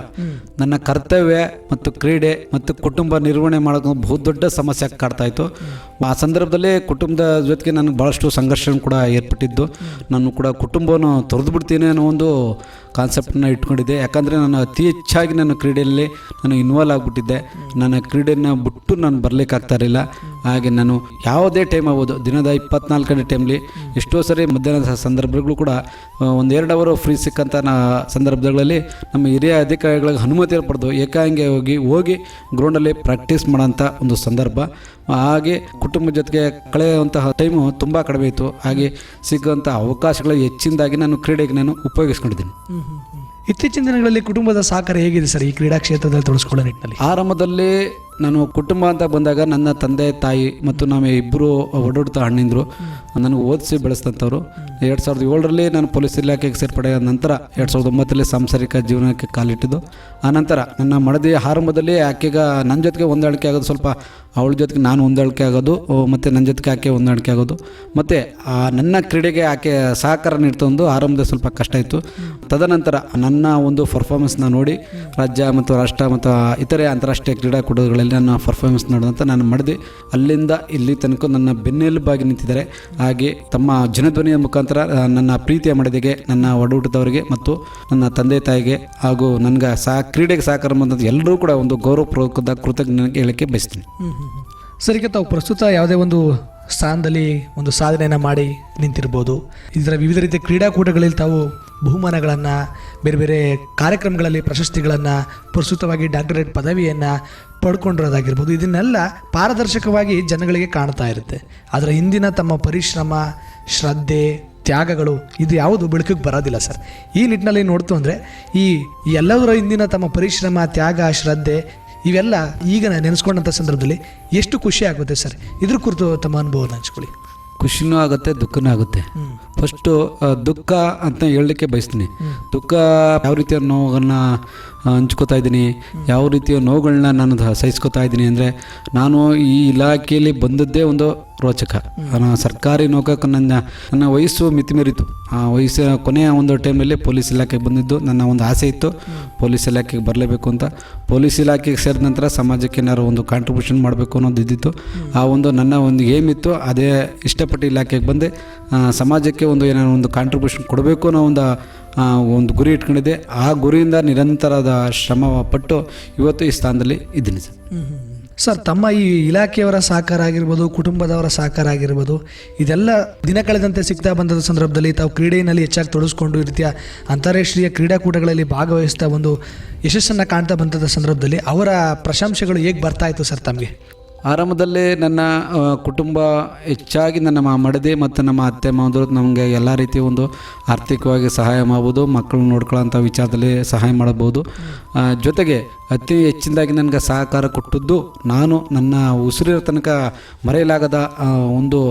ನನ್ನ ಕರ್ತವ್ಯ ಮತ್ತು ಕ್ರೀಡೆ ಮತ್ತು ಕುಟುಂಬ ನಿರ್ವಹಣೆ ಮಾಡೋದು ಬಹುದೊಡ್ಡ ಸಮಸ್ಯೆ ಕಾಡ್ತಾ ಇತ್ತು. ಆ ಸಂದರ್ಭದಲ್ಲಿ ಕುಟುಂಬದ ಜೊತೆಗೆ ನನಗೆ ಭಾಳಷ್ಟು ಸಂಘರ್ಷ ಕೂಡ ಏರ್ಪಟ್ಟಿದ್ದು. ನಾನು ಕೂಡ ಕುಟುಂಬವನ್ನು ತೊರೆದು ಬಿಡ್ತೀನಿ ಅನ್ನೋ ಒಂದು ಕಾನ್ಸೆಪ್ಟನ್ನ ಇಟ್ಕೊಂಡಿದ್ದೆ. ಯಾಕಂದರೆ ನಾನು ಅತಿ ಹೆಚ್ಚಾಗಿ ನನ್ನ ಕ್ರೀಡೆಯಲ್ಲಿ ನಾನು ಇನ್ವಾಲ್ವ್ ಆಗಿಬಿಟ್ಟಿದ್ದೆ. ನನ್ನ ಕ್ರೀಡೆಯನ್ನು ಬಿಟ್ಟು ನಾನು ಬರಲಿಕ್ಕಾಗ್ತಾ ಇರಲಿಲ್ಲ. ಹಾಗೆ ನಾನು ಯಾವುದೇ ಟೈಮ್ ಆಗ್ಬೋದು, ದಿನದ ಇಪ್ಪತ್ನಾಲ್ಕು ಗಂಟೆ ಟೈಮ್ಲಿ ಎಷ್ಟೋ ಸರಿ ಮಧ್ಯಾಹ್ನದ ಸಂದರ್ಭಗಳು ಕೂಡ ಒಂದೆರಡು ಅವರು ಫ್ರೀ ಸಿಕ್ಕಂಥ ನಾ ಸಂದರ್ಭಗಳಲ್ಲಿ ನಮ್ಮ ಹಿರಿಯ ಅಧಿಕಾರಿಗಳಿಗೆ ಅನುಮತಿ ಪಡೆದು ಏಕಾಂಗಿ ಹೋಗಿ ಹೋಗಿ ಗ್ರೌಂಡಲ್ಲಿ ಪ್ರಾಕ್ಟೀಸ್ ಮಾಡೋಂಥ ಒಂದು ಸಂದರ್ಭ. ಹಾಗೆ ಕುಟುಂಬದ ಜೊತೆಗೆ ಕಳೆಯುವಂತಹ ಟೈಮು ತುಂಬ ಕಡಿಮೆ ಇತ್ತು. ಹಾಗೆ ಸಿಗುವಂಥ ಅವಕಾಶಗಳು ಹೆಚ್ಚಿನದಾಗಿ ನಾನು ಕ್ರೀಡೆಗೆ ನಾನು ಉಪಯೋಗಿಸ್ಕೊಂಡಿದ್ದೀನಿ.
ಇತ್ತೀಚಿನ ದಿನಗಳಲ್ಲಿ ಕುಟುಂಬದ ಸಹಕಾರ ಹೇಗಿದೆ ಸರ್ ಈ ಕ್ರೀಡಾ ಕ್ಷೇತ್ರದಲ್ಲಿ ತೊಡಸ್ಕೊಳ್ಳೋ ನಿಟ್ಟಿನಲ್ಲಿ?
ಆರಂಭದಲ್ಲಿ ನಾನು ಕುಟುಂಬ ಅಂತ ಬಂದಾಗ ನನ್ನ ತಂದೆ, ತಾಯಿ ಮತ್ತು ನಾವು ಇಬ್ಬರು ಒಡಹುಡ್ತ ಅಣ್ಣಿಂದರು ನನಗೆ ಓದಿಸಿ ಬೆಳೆಸಿದಂಥವ್ರು. ಎರಡು ಸಾವಿರದ ಏಳರಲ್ಲಿ ನಾನು ಪೊಲೀಸ್ ಇಲಾಖೆಗೆ ಸೇರ್ಪಡೆಯಾದ ನಂತರ ಎರಡು ಸಾವಿರದ ಒಂಬತ್ತರಲ್ಲಿ ಸಾಂಸಾರಿಕ ಜೀವನಕ್ಕೆ ಕಾಲಿಟ್ಟಿದ್ದು. ಆನಂತರ ನನ್ನ ಮಡದಿ ಆರಂಭದಲ್ಲಿ ಆಕೆಗೆ ನನ್ನ ಜೊತೆಗೆ ಹೊಂದಾಣಿಕೆ ಆಗೋದು ಸ್ವಲ್ಪ, ಅವಳ ಜೊತೆಗೆ ನಾನು ಹೊಂದಾಣಿಕೆ ಆಗೋದು ಮತ್ತು ನನ್ನ ಜೊತೆಗೆ ಆಕೆ ಹೊಂದಾಣಿಕೆ ಆಗೋದು. ಮತ್ತು ನನ್ನ ಕ್ರೀಡೆಗೆ ಆಕೆ ಸಹಕಾರ ನೀಡ್ತಂದು ಆರಂಭದಲ್ಲಿ ಸ್ವಲ್ಪ ಕಷ್ಟ ಇತ್ತು. ತದನಂತರ ನನ್ನ ಒಂದು ಪರ್ಫಾರ್ಮೆನ್ಸ್ನ ನೋಡಿ ರಾಜ್ಯ ಮತ್ತು ರಾಷ್ಟ್ರ ಮತ್ತು ಇತರೆ ಅಂತಾರಾಷ್ಟ್ರೀಯ ಕ್ರೀಡಾಕೂಟಗಳಲ್ಲಿ ನನ್ನ ಪರ್ಫಾರ್ಮೆನ್ಸ್ ನೋಡಿದಂಥ ನಾನು ಮಾಡಿದೆ ಅಲ್ಲಿಂದ ಇಲ್ಲಿ ತನಕ ನನ್ನ ಬೆನ್ನೆಲುಬಾಗಿ ನಿಂತಿದ್ದಾರೆ. ಹಾಗೆ ತಮ್ಮ ಜನಧ್ವನಿಯ ಮುಖಾಂತರ ನನ್ನ ಪ್ರೀತಿಯ ಮಡದಿಗೆ, ನನ್ನ ಒಡಹುಟ್ಟದವರಿಗೆ ಮತ್ತು ನನ್ನ ತಂದೆ ತಾಯಿಗೆ ಹಾಗೂ ನನಗೆ ಸಹ ಕ್ರೀಡೆಗೆ ಸಹಕಾರ ಬಂದಂಥ ಎಲ್ಲರೂ ಕೂಡ ಒಂದು ಗೌರವಪೂರ್ವಕದ ಕೃತಜ್ಞತೆ ಹೇಳಕ್ಕೆ ಬಯಸ್ತೀನಿ.
ಸರ್, ಈಗ ತಾವು ಪ್ರಸ್ತುತ ಯಾವುದೇ ಒಂದು ಸ್ಥಾನದಲ್ಲಿ ಒಂದು ಸಾಧನೆಯನ್ನು ಮಾಡಿ ನಿಂತಿರ್ಬೋದು. ಇದರ ವಿವಿಧ ರೀತಿಯ ಕ್ರೀಡಾಕೂಟಗಳಲ್ಲಿ ತಾವು ಬಹುಮಾನಗಳನ್ನು, ಬೇರೆ ಬೇರೆ ಕಾರ್ಯಕ್ರಮಗಳಲ್ಲಿ ಪ್ರಶಸ್ತಿಗಳನ್ನು, ಪ್ರಸ್ತುತವಾಗಿ ಡಾಕ್ಟರೇಟ್ ಪದವಿಯನ್ನು ಪಡ್ಕೊಂಡಿರೋದಾಗಿರ್ಬೋದು. ಇದನ್ನೆಲ್ಲ ಪಾರದರ್ಶಕವಾಗಿ ಜನಗಳಿಗೆ ಕಾಣ್ತಾ ಇರುತ್ತೆ. ಅದರ ಹಿಂದಿನ ತಮ್ಮ ಪರಿಶ್ರಮ ಶ್ರದ್ಧೆ ತ್ಯಾಗಗಳು ಇದು ಯಾವುದು ಬೆಳಕಿಗೆ ಬರೋದಿಲ್ಲ ಸರ್. ಈ ನಿಟ್ಟಿನಲ್ಲಿ ನೋಡ್ತು ಅಂದರೆ ಈ ಈ ಎಲ್ಲದರ ಹಿಂದಿನ ತಮ್ಮ ಪರಿಶ್ರಮ ತ್ಯಾಗ ಶ್ರದ್ಧೆ ಇವೆಲ್ಲ ಈಗ ನೆನೆಸ್ಕೊಂಡಂಥ ಸಂದರ್ಭದಲ್ಲಿ ಎಷ್ಟು ಖುಷಿ ಆಗುತ್ತೆ ಸರ್? ಇದ್ರ ಕುರಿತು ತಮ್ಮ ಅನುಭವನ ಹಂಚ್ಕೊಳ್ಳಿ.
ಖುಷಿನೂ ಆಗುತ್ತೆ ದುಃಖನೂ ಆಗುತ್ತೆ. ಫಸ್ಟು ದುಃಖ ಅಂತ ಹೇಳಲಿಕ್ಕೆ ಬಯಸ್ತೀನಿ. ದುಃಖ ಯಾವ ರೀತಿಯ ನೋವನ್ನು ಹಂಚ್ಕೋತಾ ಇದ್ದೀನಿ. ಯಾವ ರೀತಿಯ ನೋವುಗಳನ್ನ ನಾನು ಸಹಿಸ್ಕೋತಾ ಇದ್ದೀನಿ ಅಂದರೆ ನಾನು ಈ ಇಲಾಖೆಯಲ್ಲಿ ಬಂದದ್ದೇ ಒಂದು ರೋಚಕ. ಸರ್ಕಾರಿ ನೌಕಕ್ಕೆ ನನ್ನ ನನ್ನ ವಯಸ್ಸು ಮಿತಿ ಮೀರಿತು ಆ ವಯಸ್ಸಿನ ಕೊನೆಯ ಒಂದು ಟೈಮಲ್ಲಿ ಪೊಲೀಸ್ ಇಲಾಖೆಗೆ ಬಂದಿದ್ದು. ನನ್ನ ಒಂದು ಆಸೆ ಇತ್ತು. ಪೊಲೀಸ್ ಇಲಾಖೆಗೆ ಬರಲೇಬೇಕು ಅಂತ. ಪೊಲೀಸ್ ಇಲಾಖೆಗೆ ಸೇರಿದ ನಂತರ ಸಮಾಜಕ್ಕೆ ಏನಾದ್ರು ಒಂದು ಕಾಂಟ್ರಿಬ್ಯೂಷನ್ ಮಾಡಬೇಕು ಅನ್ನೋದು ಇದ್ದಿತ್ತು. ಆ ಒಂದು ನನ್ನ ಒಂದು ಏಮ್ ಇತ್ತು. ಅದೇ ಇಷ್ಟಪಟ್ಟು ಇಲಾಖೆಗೆ ಬಂದೆ. ಸಮಾಜಕ್ಕೆ ಒಂದು ಏನಾದ್ರು ಒಂದು ಕಾಂಟ್ರಿಬ್ಯೂಷನ್ ಕೊಡಬೇಕು ಅನ್ನೋ ಒಂದು ಒಂದು ಗುರಿ ಇಟ್ಕೊಂಡಿದ್ದೆ. ಆ ಗುರಿಯಿಂದ ನಿರಂತರದ ಶ್ರಮ ಪಟ್ಟು ಇವತ್ತು ಈ ಸ್ಥಾನದಲ್ಲಿ ಇದ್ದೀನಿ ಸರ್.
ಸರ್, ತಮ್ಮ ಈ ಇಲಾಖೆಯವರ ಸಹಕಾರ ಆಗಿರ್ಬೋದು, ಕುಟುಂಬದವರ ಸಹಕಾರ ಆಗಿರ್ಬೋದು, ಇದೆಲ್ಲ ದಿನ ಕಳೆದಂತೆ ಸಿಗ್ತಾ ಬಂದ ಸಂದರ್ಭದಲ್ಲಿ ತಾವು ಕ್ರೀಡೆಯಲ್ಲಿ ಹೆಚ್ಚಾಗಿ ತೊಡಗಿಸ್ಕೊಂಡು ಈ ರೀತಿಯ ಅಂತಾರಾಷ್ಟ್ರೀಯ ಕ್ರೀಡಾಕೂಟಗಳಲ್ಲಿ ಭಾಗವಹಿಸ್ತಾ ಒಂದು ಯಶಸ್ಸನ್ನು ಕಾಣ್ತಾ ಬಂದ ಸಂದರ್ಭದಲ್ಲಿ ಅವರ ಪ್ರಶಂಸೆಗಳು ಹೇಗೆ ಬರ್ತಾ ಇತ್ತು ಸರ್ ತಮಗೆ?
ಆರಂಭದಲ್ಲೇ ನನ್ನ ಕುಟುಂಬ ಹೆಚ್ಚಾಗಿ ನನ್ನ ಮಡದೆ ಮತ್ತು ನಮ್ಮ ಅತ್ತೆ ಮಾವಂದರು ನಮಗೆ ಎಲ್ಲ ರೀತಿಯ ಒಂದು ಆರ್ಥಿಕವಾಗಿ ಸಹಾಯ ಮಾಡ್ಬೋದು ಮಕ್ಕಳು ನೋಡ್ಕೊಳ್ಳೋಂಥ ವಿಚಾರದಲ್ಲಿ ಸಹಾಯ ಮಾಡಬಹುದು ಜೊತೆಗೆ ಅತಿ ಹೆಚ್ಚಿನದಾಗಿ ನನಗೆ ಸಹಕಾರ ಕೊಟ್ಟದ್ದು ನಾನು ನನ್ನ ಉಸಿರಿರೋ ತನಕ ಮರೆಯಲಾಗದ ಒಂದು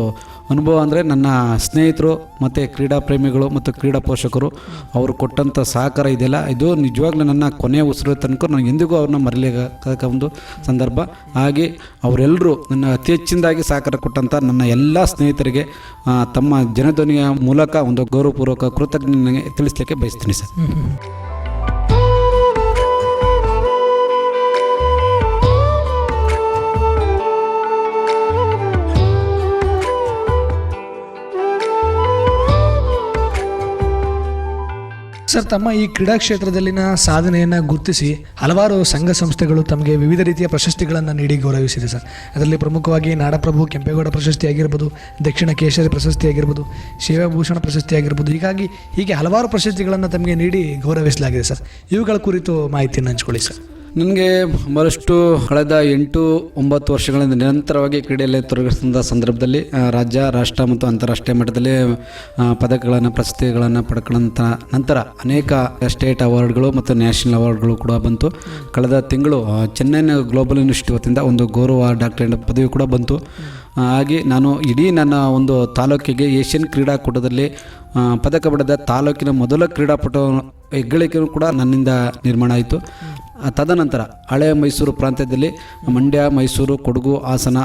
ಅನುಭವ ಅಂದರೆ ನನ್ನ ಸ್ನೇಹಿತರು ಮತ್ತು ಕ್ರೀಡಾ ಪ್ರೇಮಿಗಳು ಮತ್ತು ಕ್ರೀಡಾ ಪೋಷಕರು ಅವರು ಕೊಟ್ಟಂಥ ಸಹಕಾರ ಇದೆಯಲ್ಲ, ಇದು ನಿಜವಾಗ್ಲೂ ನನ್ನ ಕೊನೆಯ ಉಸಿರು ತನಕ ನಾನು ಎಂದಿಗೂ ಅವ್ರನ್ನ ಮರಲಿಕ್ಕ ಒಂದು ಸಂದರ್ಭ. ಹಾಗೆ ಅವರೆಲ್ಲರೂ ನನ್ನ ಅತಿ ಹೆಚ್ಚಿನದಾಗಿ ಸಹಕಾರ ಕೊಟ್ಟಂಥ ನನ್ನ ಎಲ್ಲ ಸ್ನೇಹಿತರಿಗೆ ತಮ್ಮ ಜನಧ್ವನಿಯ ಮೂಲಕ ಒಂದು ಗೌರವಪೂರ್ವಕ ಕೃತಜ್ಞತೆ ತಿಳಿಸ್ಲಿಕ್ಕೆ ಬಯಸ್ತೀನಿ ಸರ್.
ಸರ್, ತಮ್ಮ ಈ ಕ್ರೀಡಾ ಕ್ಷೇತ್ರದಲ್ಲಿನ ಸಾಧನೆಯನ್ನು ಗುರುತಿಸಿ ಹಲವಾರು ಸಂಘ ಸಂಸ್ಥೆಗಳು ತಮಗೆ ವಿವಿಧ ರೀತಿಯ ಪ್ರಶಸ್ತಿಗಳನ್ನು ನೀಡಿ ಗೌರವಿಸಿದೆ ಸರ್. ಅದರಲ್ಲಿ ಪ್ರಮುಖವಾಗಿ ನಾಡಪ್ರಭು ಕೆಂಪೇಗೌಡ ಪ್ರಶಸ್ತಿ ಆಗಿರ್ಬೋದು, ದಕ್ಷಿಣ ಕೇಶರಿ ಪ್ರಶಸ್ತಿ ಆಗಿರ್ಬೋದು, ಶಿವಭೂಷಣ ಪ್ರಶಸ್ತಿ ಆಗಿರ್ಬೋದು, ಹೀಗಾಗಿ ಹೀಗೆ ಹಲವಾರು ಪ್ರಶಸ್ತಿಗಳನ್ನು ತಮಗೆ ನೀಡಿ ಗೌರವಿಸಲಾಗಿದೆ ಸರ್. ಇವುಗಳ ಕುರಿತು ಮಾಹಿತಿಯನ್ನು ಹಂಚ್ಕೊಳ್ಳಿ ಸರ್.
ನನಗೆ ಬಹಳಷ್ಟು ಕಳೆದ ಎಂಟು, ಒಂಬತ್ತು ವರ್ಷಗಳಿಂದ ನಿರಂತರವಾಗಿ ಕ್ರೀಡೆಯಲ್ಲಿ ತೊಡಗಿಸಿದ ಸಂದರ್ಭದಲ್ಲಿ ರಾಜ್ಯ, ರಾಷ್ಟ್ರ ಮತ್ತು ಅಂತಾರಾಷ್ಟ್ರೀಯ ಮಟ್ಟದಲ್ಲಿ ಪದಕಗಳನ್ನು, ಪ್ರಶಸ್ತಿಗಳನ್ನು ಪಡ್ಕೊಂಡಂಥ ನಂತರ ಅನೇಕ ಸ್ಟೇಟ್ ಅವಾರ್ಡ್ಗಳು ಮತ್ತು ನ್ಯಾಷನಲ್ ಅವಾರ್ಡ್ಗಳು ಕೂಡ ಬಂತು. ಕಳೆದ ತಿಂಗಳು ಚೆನ್ನೈನ ಗ್ಲೋಬಲ್ ಯೂನಿವರ್ಸಿಟಿ ವತಿಯಿಂದ ಒಂದು ಗೌರವ ಡಾಕ್ಟರೇಟ್ ಪದವಿ ಕೂಡ ಬಂತು. ಹಾಗೆ ನಾನು ಇಡೀ ನನ್ನ ಒಂದು ತಾಲೂಕಿಗೆ ಏಷ್ಯನ್ ಕ್ರೀಡಾಕೂಟದಲ್ಲಿ ಪದಕ ಪಡೆದ ತಾಲೂಕಿನ ಮೊದಲ ಕ್ರೀಡಾಪಟು ಹೆಗ್ಗಳಿಕೆಯೂ ಕೂಡ ನನ್ನಿಂದ ನಿರ್ಮಾಣ ಆಯಿತು. ತದನಂತರ ಹಳೆ ಮೈಸೂರು ಪ್ರಾಂತ್ಯದಲ್ಲಿ ಮಂಡ್ಯ, ಮೈಸೂರು, ಕೊಡಗು, ಹಾಸನ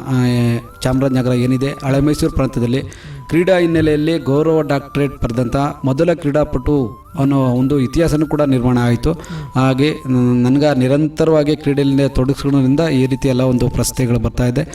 ಚಾಮರಾಜನಗರ ಏನಿದೆ, ಹಳೆ ಮೈಸೂರು ಪ್ರಾಂತ್ಯದಲ್ಲಿ ಕ್ರೀಡಾ ಹಿನ್ನೆಲೆಯಲ್ಲಿ ಗೌರವ ಡಾಕ್ಟರೇಟ್ ಪಡೆದಂಥ ಮೊದಲ ಕ್ರೀಡಾಪಟು ಅನ್ನೋ ಒಂದು ಇತಿಹಾಸನೂ ಕೂಡ ನಿರ್ಮಾಣ ಆಯಿತು. ಹಾಗೆ ನನಗೆ ನಿರಂತರವಾಗಿ ಕ್ರೀಡೆಯಲ್ಲಿ ತೊಡಗಿಸ್ಕೊಳ್ಳೋದ್ರಿಂದ ಈ ರೀತಿ ಎಲ್ಲ ಒಂದು ಪ್ರಶಸ್ತಿಗಳು ಬರ್ತಾ ಇದೆ.